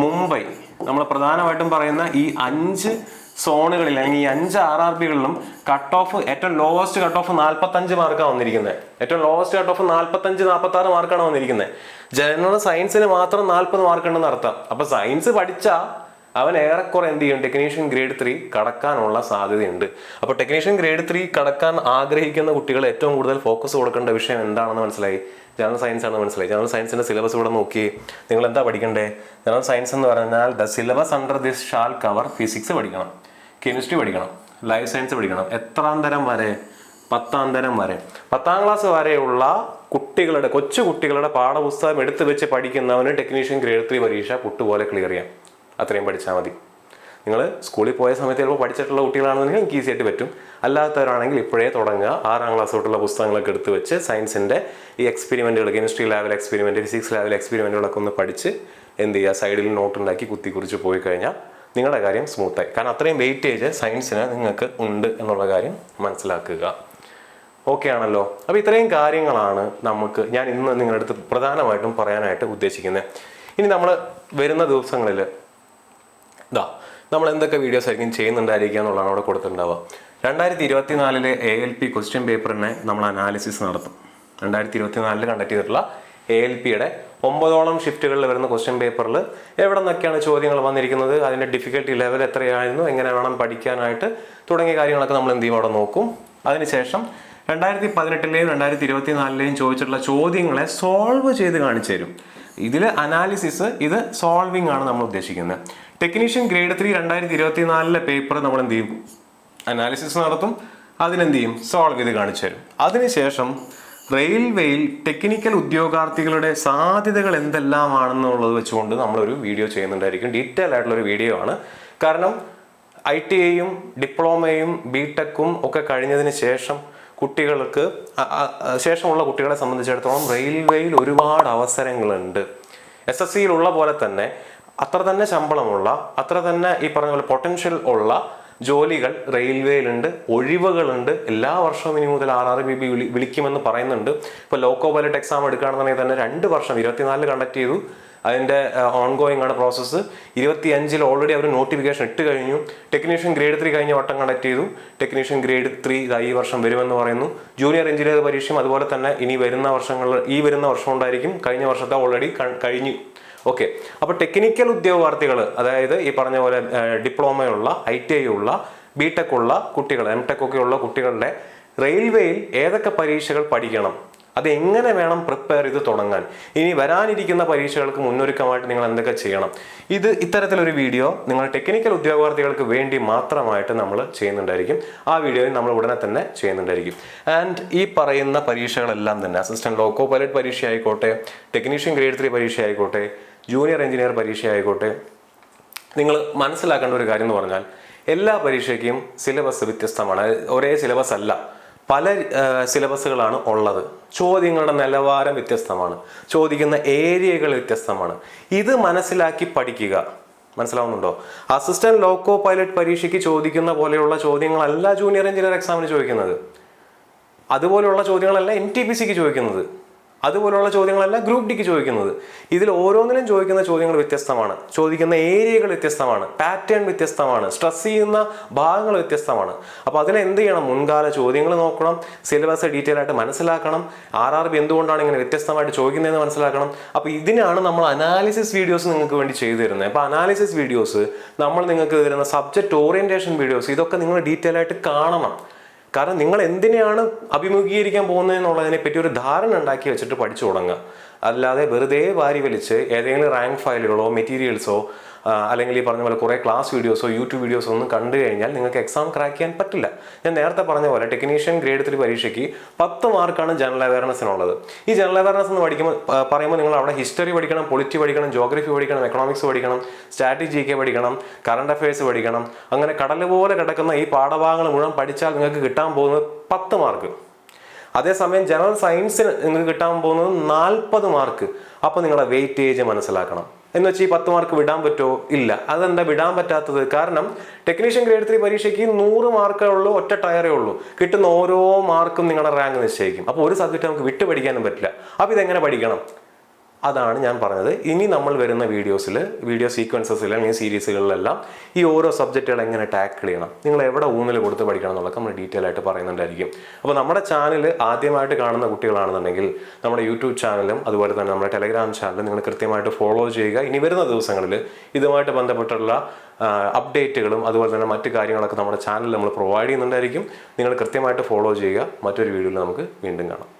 മുംബൈ. നമ്മൾ പ്രധാനമായിട്ടും പറയുന്ന ഈ അഞ്ച് സോണുകളിൽ അല്ലെങ്കിൽ ഈ അഞ്ച് ആർ ആർ ബികളിലും കട്ട് ഓഫ് ഏറ്റവും ലോവസ്റ്റ് കട്ട് ഓഫ് നാൽപ്പത്തഞ്ച് മാർക്കാണ് വന്നിരിക്കുന്നത് ഏറ്റവും ലോവസ്റ്റ് കട്ട് ഓഫ് നാൽപ്പത്തഞ്ച് നാൽപ്പത്തി ആറ് മാർക്കാണ് വന്നിരിക്കുന്നത് ജനറൽ സയൻസിന് മാത്രം നാൽപ്പത് മാർക്ക് ഉണ്ടെന്ന് അർത്ഥം. അപ്പൊ സയൻസ് പഠിച്ചാൽ അവൻ ഏറെക്കുറെ എന്ത് ചെയ്യും? ടെക്നീഷ്യൻ ഗ്രേഡ് ത്രീ കടക്കാനുള്ള സാധ്യതയുണ്ട്. അപ്പോൾ ടെക്നീഷ്യൻ ഗ്രേഡ് ത്രീ കടക്കാൻ ആഗ്രഹിക്കുന്ന കുട്ടികൾ ഏറ്റവും കൂടുതൽ ഫോക്കസ് കൊടുക്കേണ്ട വിഷയം എന്താണെന്ന് മനസ്സിലായി? ജനറൽ സയൻസ് ആണെന്ന് മനസ്സിലായി. ജനറൽ സയൻസിന്റെ സിലബസ് ഇവിടെ നോക്കി. നിങ്ങൾ എന്താ പഠിക്കണ്ടേ? ജനറൽ സയൻസ് എന്ന് പറഞ്ഞാൽ the syllabus under this shall cover physics പഠിക്കണം. കെമിസ്ട്രി പഠിക്കണം. ലൈഫ് സയൻസ് പഠിക്കണം. എത്രാം തരം വരെ? പത്താം തരം വരെ. പത്താം ക്ലാസ് വരെയുള്ള കുട്ടികളുടെ കൊച്ചു കുട്ടികളുടെ പാഠപുസ്തകം എടുത്തു വെച്ച് പഠിക്കുന്നവന് ടെക്നീഷ്യൻ ഗ്രേഡ് ത്രീ പരീക്ഷ പുട്ടുപോലെ ക്ലിയർ ചെയ്യാം. അത്രയും പഠിച്ചാൽ മതി. നിങ്ങൾ സ്കൂളിൽ പോയ സമയത്ത് ചിലപ്പോൾ പഠിച്ചിട്ടുള്ള കുട്ടികളാണെന്നുണ്ടെങ്കിൽ എനിക്ക് ഈസി ആയിട്ട് പറ്റും. അല്ലാത്തവരാണെങ്കിൽ ഇപ്പോഴേ തുടങ്ങുക. ആറാം ക്ലാസ് തൊട്ടുള്ള പുസ്തകങ്ങളൊക്കെ എടുത്ത് വെച്ച് സയൻസിന്റെ ഈ എക്സ്പെരിമെന്റുകൾ കെമിസ്ട്രി ലാബിൽ എക്സ്പെരിമെന്റ് ഫിസിക്സ് ലാബിൽ എക്സ്പെരിമെന്റുകളൊക്കെ ഒന്ന് പഠിച്ച് എന്ത് ചെയ്യുക? സൈഡിൽ നോട്ട് ഉണ്ടാക്കി കുത്തി കുറിച്ച് പോയി കഴിഞ്ഞാൽ നിങ്ങളുടെ കാര്യം സ്മൂത്തായി കാരണം അത്രയും വെയിറ്റേജ് സയൻസിന് നിങ്ങൾക്ക് ഉണ്ട് എന്നുള്ള കാര്യം മനസ്സിലാക്കുക. ഓക്കെ ആണല്ലോ. അപ്പോൾ ഇത്രയും കാര്യങ്ങളാണ് നമുക്ക് ഞാൻ ഇന്ന് നിങ്ങളുടെ അടുത്ത് പ്രധാനമായിട്ടും പറയാനായിട്ട് ഉദ്ദേശിക്കുന്നത്. ഇനി നമ്മൾ വരുന്ന ദിവസങ്ങളിൽ ഇതാ നമ്മൾ എന്തൊക്കെ വീഡിയോസ് ആയിരിക്കും ചെയ്യുന്നുണ്ടായിരിക്കുക എന്നുള്ളതാണ് അവിടെ കൊടുത്തിട്ടുണ്ടാവുക. രണ്ടായിരത്തി ഇരുപത്തി നാലിലെ എ എൽ പി ക്വസ്റ്റ്യൻ പേപ്പറിനെ നമ്മൾ അനാലിസിസ് നടത്തും. രണ്ടായിരത്തി ഇരുപത്തി നാലിൽ കണ്ടക്ട് ചെയ്തിട്ടുള്ള എ എൽ പിയുടെ ഒമ്പതോളം ഷിഫ്റ്റുകളിൽ വരുന്ന ക്വസ്റ്റ്യൻ പേപ്പറിൽ എവിടെ നിന്നൊക്കെയാണ് ചോദ്യങ്ങൾ വന്നിരിക്കുന്നത് അതിന്റെ ഡിഫിക്കൽട്ടി ലെവൽ എത്രയായിരുന്നു എങ്ങനെ വേണം പഠിക്കാനായിട്ട് തുടങ്ങിയ കാര്യങ്ങളൊക്കെ നമ്മൾ എന്ത് ചെയ്യും അവിടെ നോക്കും. അതിനുശേഷം രണ്ടായിരത്തി പതിനെട്ടിലെയും രണ്ടായിരത്തി ഇരുപത്തി നാലിലെയും ചോദിച്ചിട്ടുള്ള ചോദ്യങ്ങളെ സോൾവ് ചെയ്ത് കാണിച്ചു തരും. ഇതിൽ അനാലിസിസ് ഇത് സോൾവിംഗ് ആണ് നമ്മൾ ഉദ്ദേശിക്കുന്നത്. ടെക്നീഷ്യൻ ഗ്രേഡ് ത്രീ രണ്ടായിരത്തി ഇരുപത്തി നാലിലെ പേപ്പർ നമ്മൾ എന്ത് ചെയ്യും? അനാലിസിസ് നടത്തും. അതിനെന്ത് ചെയ്യും? സോൾവ് ചെയ്ത് കാണിച്ചു തരും. അതിനുശേഷം റെയിൽവേയിൽ ടെക്നിക്കൽ ഉദ്യോഗാർത്ഥികളുടെ സാധ്യതകൾ എന്തെല്ലാമാണെന്നുള്ളത് വെച്ചുകൊണ്ട് നമ്മളൊരു വീഡിയോ ചെയ്യുന്നുണ്ടായിരിക്കും. ഡീറ്റെയിൽ ആയിട്ടുള്ള ഒരു വീഡിയോ ആണ്. കാരണം ഐ ടി ഐയും ഡിപ്ലോമയും ബി ടെക്കും ഒക്കെ കഴിഞ്ഞതിന് ശേഷം കുട്ടികൾക്ക് ശേഷമുള്ള കുട്ടികളെ സംബന്ധിച്ചിടത്തോളം റെയിൽവേയിൽ ഒരുപാട് അവസരങ്ങളുണ്ട്. എസ് എസ് സിയിലുള്ള പോലെ തന്നെ അത്ര തന്നെ ശമ്പളമുള്ള അത്ര തന്നെ ഈ പറഞ്ഞ പോലെ പൊട്ടൻഷ്യൽ ഉള്ള ജോലികൾ റെയിൽവേയിലുണ്ട് ഒഴിവുകളുണ്ട്. എല്ലാ വർഷവും ഇനി മുതൽ ആർ ആർ ബി ബി വിളി വിളിക്കുമെന്ന് പറയുന്നുണ്ട്. ഇപ്പോൾ ലോക്കോ പൈലറ്റ് എക്സാം എടുക്കുകയാണെന്നുണ്ടെങ്കിൽ തന്നെ രണ്ട് വർഷം ഇരുപത്തിനാലിൽ കണ്ടക്ട് ചെയ്തു. അതിന്റെ ഓൺഗോയിങ് ആണ് പ്രോസസ്സ് ഇരുപത്തി അഞ്ചിൽ ഓൾറെഡി അവർ നോട്ടിഫിക്കേഷൻ ഇട്ട് കഴിഞ്ഞു. ടെക്നീഷ്യൻ ഗ്രേഡ് ത്രീ കഴിഞ്ഞ വട്ടം കണ്ടക്ട് ചെയ്തു. ടെക്നീഷ്യൻ ഗ്രേഡ് ത്രീ ഈ വർഷം വരുമെന്ന് പറയുന്നു. ജൂനിയർ എഞ്ചിനീയർ പരീക്ഷയും അതുപോലെ തന്നെ ഇനി വരുന്ന വർഷങ്ങളിൽ ഈ വരുന്ന വർഷം ഉണ്ടായിരിക്കും കഴിഞ്ഞ വർഷത്തെ ഓൾറെഡി കഴിഞ്ഞു. ഓക്കെ. അപ്പോൾ ടെക്നിക്കൽ ഉദ്യോഗാർത്ഥികൾ അതായത് ഈ പറഞ്ഞ പോലെ ഡിപ്ലോമയുള്ള ഐ ടി ഐ ഉള്ള ബി ടെക് ഉള്ള കുട്ടികൾ എം ടെക് ഒക്കെ ഉള്ള കുട്ടികളുടെ റെയിൽവേയിൽ ഏതൊക്കെ പരീക്ഷകൾ പഠിക്കണം? അത് എങ്ങനെ വേണം പ്രിപ്പയർ ചെയ്ത് തുടങ്ങാൻ? ഇനി വരാനിരിക്കുന്ന പരീക്ഷകൾക്ക് മുന്നൊരുക്കമായിട്ട് നിങ്ങൾ എന്തൊക്കെ ചെയ്യണം? ഇത് ഇത്തരത്തിലൊരു വീഡിയോ നിങ്ങൾ ടെക്നിക്കൽ ഉദ്യോഗാർത്ഥികൾക്ക് വേണ്ടി മാത്രമായിട്ട് നമ്മൾ ചെയ്യുന്നുണ്ടായിരിക്കും. ആ വീഡിയോയിൽ നമ്മൾ ഉടനെ തന്നെ ചെയ്യുന്നുണ്ടായിരിക്കും. ആൻഡ് ഈ പറയുന്ന പരീക്ഷകളെല്ലാം തന്നെ അസിസ്റ്റന്റ് ലോക്കോ പൈലറ്റ് പരീക്ഷ ആയിക്കോട്ടെ ടെക്നീഷ്യൻ ഗ്രേഡ് ത്രീ പരീക്ഷ ആയിക്കോട്ടെ ജൂനിയർ എഞ്ചിനീയർ പരീക്ഷ ആയിക്കോട്ടെ നിങ്ങൾ മനസ്സിലാക്കേണ്ട ഒരു കാര്യം എന്ന് പറഞ്ഞാൽ എല്ലാ പരീക്ഷയ്ക്കും സിലബസ് വ്യത്യസ്തമാണ്. ഒരേ സിലബസ് അല്ല പല സിലബസുകളാണ് ഉള്ളത്. ചോദ്യങ്ങളുടെ നിലവാരം വ്യത്യസ്തമാണ്. ചോദിക്കുന്ന ഏരിയകൾ വ്യത്യസ്തമാണ്. ഇത് മനസ്സിലാക്കി പഠിക്കുക. മനസ്സിലാവുന്നുണ്ടോ? അസിസ്റ്റന്റ് ലോക്കോ പൈലറ്റ് പരീക്ഷയ്ക്ക് ചോദിക്കുന്ന പോലെയുള്ള ചോദ്യങ്ങളല്ല ജൂനിയർ എഞ്ചിനീയർ എക്സാമിന് ചോദിക്കുന്നത്. അതുപോലെയുള്ള ചോദ്യങ്ങളല്ല എൻ ടി പി സിക്ക് ചോദിക്കുന്നത്. അതുപോലെയുള്ള ചോദ്യങ്ങളല്ല ഗ്രൂപ്പ് ഡിക്ക് ചോദിക്കുന്നത്. ഇതിൽ ഓരോന്നിനും ചോദിക്കുന്ന ചോദ്യങ്ങൾ വ്യത്യസ്തമാണ്. ചോദിക്കുന്ന ഏരിയകൾ വ്യത്യസ്തമാണ്. പാറ്റേൺ വ്യത്യസ്തമാണ്. സ്ട്രെസ് ചെയ്യുന്ന ഭാഗങ്ങൾ വ്യത്യസ്തമാണ്. അപ്പോൾ അതിന് എന്ത് ചെയ്യണം? മുൻകാല ചോദ്യങ്ങൾ നോക്കണം. സിലബസ് ഡീറ്റെയിൽ ആയിട്ട് മനസ്സിലാക്കണം. ആർ ആർ ബി എന്തുകൊണ്ടാണ് ഇങ്ങനെ വ്യത്യസ്തമായിട്ട് ചോദിക്കുന്നതെന്ന് മനസ്സിലാക്കണം. അപ്പോൾ ഇതിനാണ് നമ്മൾ അനാലിസിസ് വീഡിയോസ് നിങ്ങൾക്ക് വേണ്ടി ചെയ്തു തരുന്നത്. അപ്പോൾ അനാലിസിസ് വീഡിയോസ് നമ്മൾ നിങ്ങൾക്ക് തരുന്ന സബ്ജക്റ്റ് ഓറിയന്റേഷൻ വീഡിയോസ് ഇതൊക്കെ നിങ്ങൾ ഡീറ്റെയിൽ ആയിട്ട് കാണണം. കാരണം നിങ്ങൾ എന്തിനെയാണ് അഭിമുഖീകരിക്കാൻ പോകുന്നതെന്നുള്ളതിനെ പറ്റി ഒരു ധാരണ ഉണ്ടാക്കി വെച്ചിട്ട് പഠിച്ചു തുടങ്ങുക. അല്ലാതെ വെറുതെ വാരി വലിച്ച് ഏതെങ്കിലും റാങ്ക് ഫയലുകളോ മെറ്റീരിയൽസോ അല്ലെങ്കിൽ ഈ പറഞ്ഞ പോലെ കുറേ ക്ലാസ് വീഡിയോസോ യൂട്യൂബ് വീഡിയോസോ ഒന്നും കണ്ടു കഴിഞ്ഞാൽ നിങ്ങൾക്ക് എക്സാം ക്രാക്ക് ചെയ്യാൻ പറ്റില്ല. ഞാൻ നേരത്തെ പറഞ്ഞ പോലെ ടെക്നീഷ്യൻ ഗ്രേഡ് ത്രീ പരീക്ഷയ്ക്ക് പത്ത് മാർക്കാണ് ജനറൽ അവയർനെസ്സിനുള്ളത് ഈ ജനറൽ അവയർനെസ് എന്ന് പഠിക്കുമ്പോൾ പറയുമ്പോൾ നിങ്ങൾ അവിടെ ഹിസ്റ്ററി പഠിക്കണം പൊളിറ്റി പഠിക്കണം ജോഗ്രഫി പഠിക്കണം എക്കണോമിക്സ് പഠിക്കണം സ്ട്രാറ്റജി കെ പഠിക്കണം കറണ്ട് അഫയേഴ്സ് പഠിക്കണം. അങ്ങനെ കടൽ പോലെ കിടക്കുന്ന ഈ പാഠഭാഗങ്ങൾ മുഴുവൻ പഠിച്ചാൽ നിങ്ങൾക്ക് കിട്ടാൻ പോകുന്നത് പത്ത് മാർക്ക്. അതേസമയം ജനറൽ സയൻസിന് നിങ്ങൾക്ക് കിട്ടാൻ പോകുന്നത് നാൽപ്പത് മാർക്ക്. അപ്പോൾ നിങ്ങളുടെ വെയിറ്റേജ് മനസ്സിലാക്കണം. എന്ന് വെച്ചാൽ ഈ പത്ത് മാർക്ക് വിടാൻ പറ്റുമോ? ഇല്ല. അതെന്താ വിടാൻ പറ്റാത്തത്? കാരണം ടെക്നീഷ്യൻ ഗ്രേഡ് ത്രീ പരീക്ഷയ്ക്ക് നൂറ് മാർക്കേ ഉള്ളൂ ഒറ്റ ടയറേ ഉള്ളൂ. കിട്ടുന്ന ഓരോ മാർക്കും നിങ്ങളുടെ റാങ്ക് നിശ്ചയിക്കും. അപ്പോൾ ഒരു സബ്ജക്റ്റ് നമുക്ക് വിട്ടു പഠിക്കാനും പറ്റില്ല. അപ്പോൾ ഇതെങ്ങനെ പഠിക്കണം? അതാണ് ഞാൻ പറഞ്ഞത്. ഇനി നമ്മൾ വരുന്ന വീഡിയോസിൽ വീഡിയോ സീക്വൻസസിൽ അല്ലെങ്കിൽ സീരീസുകളിലെല്ലാം ഈ ഓരോ സബ്ജക്റ്റുകൾ എങ്ങനെ ടാക്കിൾ ചെയ്യണം? നിങ്ങൾ എവിടെ ഊന്നൽ കൊടുത്ത് പഠിക്കണം എന്നുള്ളതൊക്കെ നമ്മൾ ഡീറ്റെയിൽ ആയിട്ട് പറയുന്നുണ്ടായിരിക്കും. അപ്പോൾ നമ്മുടെ ചാനൽ ആദ്യമായിട്ട് കാണുന്ന കുട്ടികളാണെന്നുണ്ടെങ്കിൽ നമ്മുടെ യൂട്യൂബ് ചാനലും അതുപോലെ തന്നെ നമ്മുടെ ടെലഗ്രാം ചാനലും നിങ്ങൾ കൃത്യമായിട്ട് ഫോളോ ചെയ്യുക. ഇനി വരുന്ന ദിവസങ്ങളിൽ ഇതുമായിട്ട് ബന്ധപ്പെട്ടുള്ള അപ്ഡേറ്റുകളും അതുപോലെ തന്നെ മറ്റു കാര്യങ്ങളൊക്കെ നമ്മുടെ ചാനലിൽ നമ്മൾ പ്രൊവൈഡ് ചെയ്യുന്നുണ്ടായിരിക്കും. നിങ്ങൾ കൃത്യമായിട്ട് ഫോളോ ചെയ്യുക. മറ്റൊരു വീഡിയോയിൽ നമുക്ക് വീണ്ടും കാണാം.